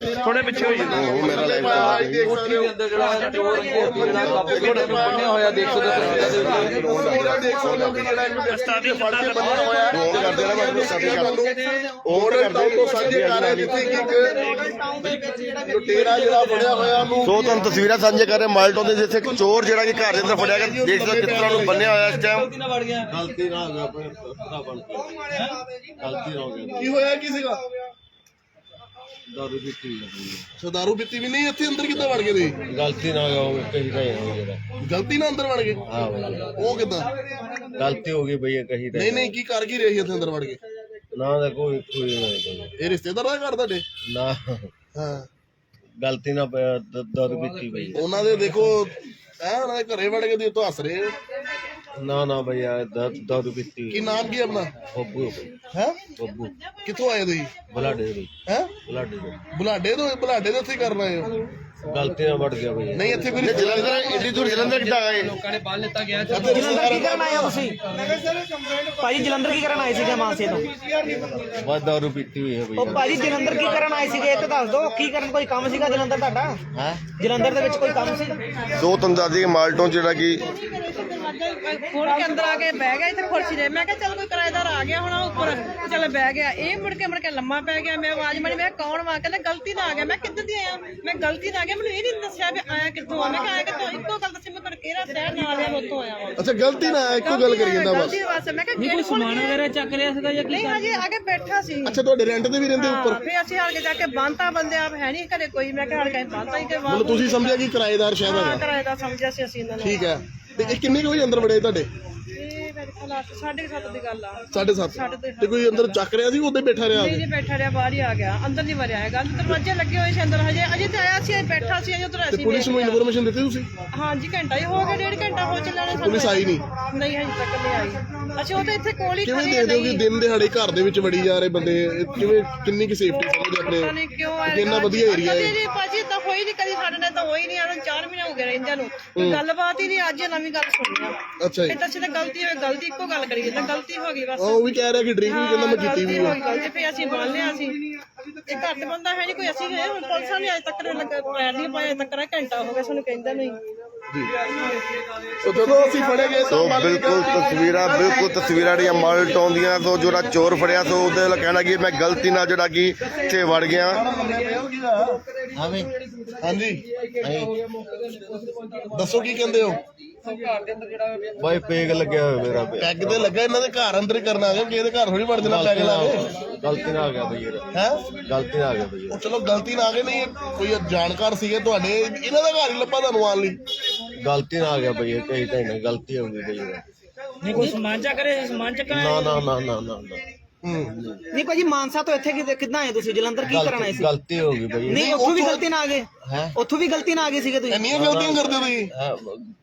ਥੋੜੇ ਪਿੱਛੇ ਹੋ। ਜੀ ਉਹ ਮੇਰਾ ਲਾਈਵ ਚੱਲ ਰਿਹਾ ਕੋਠੀ ਦੇ ਅੰਦਰ ਜਿਹੜਾ ਚੋਰ ਜਿਹੜਾ ਕਾਬੂ ਜਿਹੜਾ ਬੰਨਿਆ ਹੋਇਆ ਦੇਖ ਸਕਦੇ ਹੋ। ਤਸਵੀਰਾਂ ਦੇ ਵਿੱਚ ਉਸਤਾਦੀ ਫੜ ਕੇ ਫੋਨ ਕਰਦੇ ਨਾ ਮੈਂ ਸਾਡੀ ਕਰ ਹੋਰ ਟਾਊਨ ਤੋਂ ਸਾਂਝੇ ਕਰ ਰਹੇ ਜਿੱਥੇ ਕਿ ਇੱਕ ਲੁਟੇਰਾ ਜਿਹੜਾ ਫੜਿਆ ਹੋਇਆ ਉਹਨੂੰ ਸੋ ਤੁਹਾਨੂੰ ਤਸਵੀਰਾਂ ਸਾਂਝੇ ਕਰ ਰਹੇ ਮਾਲਟੋਨ ਦੇ ਜਿੱਥੇ ਇੱਕ ਚੋਰ ਜਿਹੜਾ ਕਿ ਘਰ ਦੇ ਅੰਦਰ ਫੜਿਆ ਗਿਆ। ਦੇਖ ਸਕਦੇ ਹੋ ਕਿਸ ਤਰ੍ਹਾਂ ਨੂੰ ਬੰਨਿਆ ਹੋਇਆ ਇਸ ਟਾਈਮ ਗਲਤੀ ਨਾਲ ਵੜ ਗਿਆ। ਗਲਤੀ ਨਾ ਹੋ ਗਿਆ ਪਤਾ ਬਣ ਗਿਆ। ਗਲਤੀ ਨਾ ਹੋ? ਗਿਆ ਕੀ ਹੋਇਆ ਕੀ ਸੀਗਾ? ਦਾਰੂ ਪੀਤੀ ਹੋਈ ਹੈ ਸੋ ਦਾਰੂ ਪੀਤੀ ਵੀ ਨਹੀਂ ਇੱਥੇ ਅੰਦਰ ਕਿੱਦਾਂ ਵੜ ਗਏ ਤੁਸੀਂ। ਗਲਤੀ ਨਾਲ ਹੋ ਕਹੀ ਤਾਂ ਹੋ ਗਿਆ ਗਲਤੀ ਨਾਲ ਅੰਦਰ ਵੜ ਗਏ? ਹਾਂ ਬਈ। ਉਹ ਕਿੱਦਾਂ? ਗਲਤੀ ਹੋ ਗਈ ਬਈ ਕਹੀ ਤਾਂ ਨਹੀਂ ਨਹੀਂ ਕੀ ਕਰ ਕੀ ਰਹੇ ਇੱਥੇ ਅੰਦਰ ਵੜ ਕੇ ਨਾ ਦਾ ਕੋਈ ਕੋਈ ਨਹੀਂ। ਇਹ ਰਿਸ਼ਤੇਦਾਰ ਦਾ ਘਰ ਤੁਹਾਡੇ? ਨਾ। ਹਾਂ। ਗਲਤੀ ਨਾਲ ਦ- ਦਾਰੂ ਪੀਤੀ ਬਈ। ਉਹਨਾਂ ਦੇ ਦੇਖੋ ਐ ਉਹਨਾਂ ਦੇ ਘਰੇ ਵੜ ਕੇ ਤੁਸੀਂ ਤੋਂ ਹੱਸ ਰਹੇ। ਨਾ ਨਾ ਬਈ ਆ ਦ- ਦਾਰੂ ਪੀਤੀ ਕੀ ਨਾਮ ਕੀ ਹੈ ਆਪਣਾ? ਬੱਬੂ ਬਈ। ਹੈ? ਬੱਬੂ। ਕਿੱਥੋਂ ਆਏ ਤੁਸੀਂ? ਬਲਾਡੇ ਬਈ ਹੈ? ਬਲਾਡੇ ਤੋਂ। ਬੁਲਾਡੇ ਤੋਂ ਬੁਲਾਡੇ ਤੋਂ ਇੱਥੇ ਕਰਨ ਆਏ ਹੋ? ਗਲਤੀ ਨਾਲ ਵੜ ਗਿਆ ਬਈ। ਨਹੀਂ ਇੱਥੇ ਕੋਈ ਜਲੰਧਰ ਏਡੀ ਦੂਰ ਜਲੰਧਰ ਕਿੱਦਾਂ ਆਏ? ਜਲੰਧਰ ਕੀ ਕਰਨ ਆਏ ਹੋ ਤੁਸੀਂ? ਭਾਜੀ ਜਲੰਧਰ ਕੀ ਕਰਨ ਆਏ ਸੀਗੇ ਮਾਨਸੇ ਤੋਂ? ਬਸ ਦਾਰੂ ਪੀਤੀ ਹੋਈ ਹੈ ਬਈ। ਉਹ ਭਾਜੀ ਜਲੰਧਰ ਕੀ ਕਰਨ ਆਏ ਸੀਗੇ? ਇਹ ਤਾਂ ਦੱਸ ਦਿਓ ਕੀ ਕਰਨ ਕੋਈ ਕੰਮ ਸੀਗਾ ਜਲੰਧਰ ਤੁਹਾਡਾ? ਹੈ? ਜਲੰਧਰ ਦੇ ਵਿੱਚ ਕੋਈ ਕੰਮ ਸੀ? ਦਈਏ ਕਿ ਮਾਲਟੋਨ ਜਿਹੜਾ ਕਿ ਖੋਲ ਕੇ ਅੰਦਰ ਆ ਕੇ ਬਹਿ ਗਿਆ ਇੱਥੇ ਕੁਰਸੀ ਤੇ। ਮੈਂ ਕਿਹਾ ਚੱਲ ਕੋਈ ਕਿਰਾਏਦਾਰ ਆ ਗਿਆ ਹੋਣਾ ਉੱਪਰ। ਚੱਲ ਬਹਿ ਗਿਆ। ਇਹ ਮੁੜ ਕੇ ਮੁੜ ਕੇ ਲੰਮਾ ਪੈ ਗਿਆ। ਮੈਂ ਆਵਾਜ਼ ਮਾਰੀ ਮੈਂ ਕਿਹਾ, ਕੌਣ ਵਾ? ਕਹਿੰਦਾ ਗਲਤੀ ਨਾਲ ਆ ਗਿਆ। ਮੈਂ ਕਿੱਧਰ ਦੀ ਆਇਆ? ਮੈਂ ਗਲਤੀ ਨਾਲ ਆ ਗਿਆ। ਮੈਨੂੰ ਇਹ ਨਹੀਂ ਦੱਸਿਆ ਵੀ ਆਇਆ ਕਿੱਥੋਂ ਆ। ਮੈਂ ਕਿਹਾ ਆਇਆ ਕਿੱਥੋਂ? ਇੱਕੋ ਗੱਲ ਦੱਸੀ ਮੈਂ ਪਰ ਕਿਹੜਾ ਸ਼ਹਿਰ ਨਾਲ ਆ ਮੈਂ ਉੱਥੋਂ ਆਇਆ ਵਾਂ। ਅੱਛਾ ਗਲਤੀ ਨਾ ਇੱਕੋ ਗੱਲ ਕਰੀ ਜਾਂਦਾ ਬਸ। ਗਲਤੀ ਵਾਸਤੇ ਮੈਂ ਕਿਹਾ ਗੇਟ ਸਮਾਨ ਵਗੈਰਾ ਚੱਕ ਲਿਆ ਸੀਗਾ ਜਾਂ ਨਹੀਂ ਹਜੇ ਆ ਕੇ ਬੈਠਾ ਸੀ। ਅੱਛਾ ਤੁਹਾਡੇ ਰੈਂਟ ਤੇ ਵੀ ਰਹਿੰਦੇ ਉੱਪਰ? ਹਾਂ, ਫਿਰ ਅਸੀਂ ਹਾਲ ਕੇ ਜਾ ਕੇ ਬੰਨਤਾ ਬੰਦੇ ਆਪ ਹੈ ਨਹੀਂ ਘਰੇ ਕੋਈ। ਮੈਂ ਕਿਹਾ ਹਾਲ ਕੇ ਬੰਨਤਾ ਹੀ ਕਿ ਮਤਲਬ ਤੁਸੀਂ ਸਮਝਿਆ ਕਿ ਕਿਰਾਏਦਾਰ ਸ਼ਾਇਦ ਹਾਂ ਹੈਗਾ ਕਿਰਾਏਦਾਰ ਸਮਝਿਆ ਸੀ ਅਸੀਂ ਇਹਨਾਂ ਨੂੰ। ਠੀਕ ਹੈ। ਤੇ ਇਹ ਕਿੰਨੇ ਕੁ ਵਜੇ ਅੰਦਰ ਵੜੇ ਤੁਹਾਡੇ? ਇਹ ਮੇਰੇ ਖਿਆਲ ਸਾਢੇ ਸੱਤ ਦੀ ਗੱਲ ਆ। 7:30 ਤੇ ਕੋਈ ਅੰਦਰ ਚੱਕ ਰਿਹਾ ਸੀ ਉਹਦੇ ਬੈਠਾ ਰਿਹਾ ਨਹੀਂ ਜੀ ਬੈਠਾ ਰਿਹਾ ਬਾਹਰ ਹੀ ਆ ਗਿਆ। ਅੰਦਰ ਨਹੀਂ ਵੜਿਆ ਹੈਗਾ। ਅੰਦਰ ਦਰਵਾਜ਼ੇ ਲੱਗੇ ਹੋਏ ਸੀ ਅੰਦਰ ਹਜੇ ਅਜੇ ਤੇ ਆਇਆ ਸੀ ਬੈਠਾ ਸੀ ਅਜੇ ਉਧਰ ਤੇ ਅਸੀਂ ਪੁਲਿਸ ਨੂੰ ਇਨਫੋਰਮੇਸ਼ਨ ਦਿੱਤੀ ਤੁਸੀਂ? ਹਾਂਜੀ ਘੰਟਾ ਹੀ ਹੋ ਗਿਆ ਡੇਢ ਘੰਟਾ ਹੋ ਚੱਲਿਆ ਨੇ ਸਾਨੂੰ। ਪੁਲਿਸ ਆਈ ਨਹੀਂ? ਨਹੀਂ ਹਜੇ ਤੱਕ ਨਹੀਂ ਆਈ। ਅੱਛਾ ਉਹ ਤਾਂ ਇੱਥੇ ਕੋਲ ਹੀ ਕਿਵੇਂ ਖੜੀ ਦੇਖਦੇ ਹੋ ਕਿ ਨਹੀਂ? ਦਿਨ ਦਿਹਾੜੇ ਘਰ ਦੇ ਵਿੱਚ ਵੜੀ ਜਾ ਰਹੇ ਬੰਦੇ? ਇਹ ਕਿਵੇਂ ਕਿੰਨੀ ਕੀ ਸੇਫਟੀ ਸਮਝਦੇ ਪਤਾ ਆਪਣੇ? ਨਹੀਂ ਕਿਉਂ ਆਇਆ ਵਧੀਆ ਏਰੀਆ ਕਦੀ ਹੈ ਨਹੀਂ ਭਾਜੀ ਤਾਂ ਹੋਈ ਨਹੀਂ ਕਦੀ ਸਾਡੇ ਨਾਲ ਤਾਂ ਹੋਈ ਨਹੀਂ ਆਣ 4 ਮਹੀਨੇ ਹੋ ਗਏ ਰਹਿੰਦਿਆਂ ਨੂੰ। ਕੋਈ ਗੱਲਬਾਤ ਹੀ ਨਹੀਂ ਅੱਜ ਇਹ ਨਵੀਂ ਗੱਲ ਸੁਣੀ ਆ ਅੱਛਾ ਜੀ। ਇਹ ਤਾਂ ਸਿੱਧਾ ਗਲਤੀ ਹੋਵੇ ਗਲਤੀ ਇੱਕੋ ਗੱਲ ਕਰੀ ਜਾਂਦਾ ਗਲਤੀ ਹੋ ਗਈ ਬਸ। ਉਹ ਵੀ ਕਹਿ ਰਿਹਾ ਕਿ ਡਰਿੰਕ ਵੀ ਕਹਿੰਦਾ ਮੈਂ ਕੀਤੀ ਵੀ ਗਈ ਗਲਤੀ ਫੇ ਅਸੀਂ ਮੰਨ ਲਿਆ ਸੀ ਇਹ ਘੱਟ ਬੰਦਾ ਹੈ ਨਹੀਂ ਕੋਈ ਅਸੀਂ ਹੈ ਹੁਣ ਪੁਲਿਸਾਂ ਨੇ ਅਜੇ ਤੱਕ ਲੱਗਾ ਪੈਰ ਨਹੀਂ ਪਾਇਆ ਤੱਕ ਘੰਟਾ ਹੋ ਗਿਆ ਸਾਨੂੰ ਕਹਿੰਦਾ ਨਹੀਂ। ਸੋ ਜਦੋਂ ਅਸੀਂ ਫੜੇ ਗਏ ਸੋ ਤਾਂ ਬਿਲਕੁਲ ਤਸਵੀਰਾਂ ਬਿਲਕੁਲ ਤਸਵੀਰਾਂ ਜਿਹੜੀਆਂ ਮਾਲਟੋਨ ਦੀਆਂ ਸੋ ਜਿਹੜਾ ਚੋਰ ਫੜਿਆ ਸੋ ਉਹਦੇ ਵੱਲ ਕਹਿਣਾ ਕਿ ਮੈਂ ਗਲਤੀ ਨਾਲ ਜਿਹੜਾ ਕਿ ਇੱਥੇ ਵੜ ਗਿਆ। ਹਾਂਜੀ। ਦੱਸੋ ਕੀ ਕਹਿੰਦੇ ਹੋ? ਬਾਈ ਪੇਗ ਲੱਗਿਆ ਹੋਇਆ ਮੇਰਾ ਪੈਗ ਤੇ ਲੱਗਾ ਇਹਨਾਂ ਦੇ ਘਰ ਅੰਦਰ ਕਰਨਾ ਆ ਗਿਆ ਕਿਸੇ ਦੇ ਘਰ ਥੋੜੀ ਵੜ ਦੇਣਾ ਪੈਗ ਲਾ ਕੇ? ਗਲਤੀ ਨਾਲ ਆ ਗਿਆ ਬਈ ਯਾਰ ਹੈ? ਗਲਤੀ ਨਾਲ ਆ ਗਿਆ ਬਈ ਉਹ ਚਲੋ ਗਲਤੀ ਨਾਲ ਆ ਗਏ ਨਹੀਂ ਕੋਈ ਜਾਣਕਾਰ ਸੀਗੇ ਤੁਹਾਡੇ ਇਹਨਾਂ ਦਾ ਘਰ ਹੀ ਲੱਭਾ ਤੁਹਾਨੂੰ ਆਉਣ ਲਈ। ਗਲਤੀ ਨਾਲ ਆ ਗਿਆ ਬਈ ਕਹੀ ਤਾਂ ਨਹੀਂ ਗਲਤੀ ਹੋ ਗਈ ਬਈ। ਨਹੀਂ ਕੋਈ ਸਮਾਨ ਚੱਕ ਰਹੇ ਸਮਾਨ ਨਾ ਨਾ ਨਾ ਨਾ ਨਾ ਨਾ। ਹੂੰ। ਨਹੀਂ ਭਾਜੀ ਮਾਨਸਾ ਤੋਂ ਇੱਥੇ ਕਿੱਦਾਂ- ਕਿੱਦਾਂ ਆਏ ਤੁਸੀਂ? ਜਲੰਧਰ ਕੀ ਕਰਨ ਆਏ ਸੀ? ਗਲਤੀ ਹੋ ਗਈ ਬਈ। ਨਹੀਂ ਉੱਥੋਂ ਵੀ ਗਲਤੀ ਨਾਲ ਆ ਗਏ? ਹੈ? ਉੱਥੋਂ ਵੀ ਗਲਤੀ ਨਾਲ ਆ ਗਏ ਸੀਗੇ ਤੁਸੀਂ? ਇੰਨੀਆਂ ਗਲਤੀਆਂ ਕਰਦੇ ਹੋ ਤੁਸੀਂ?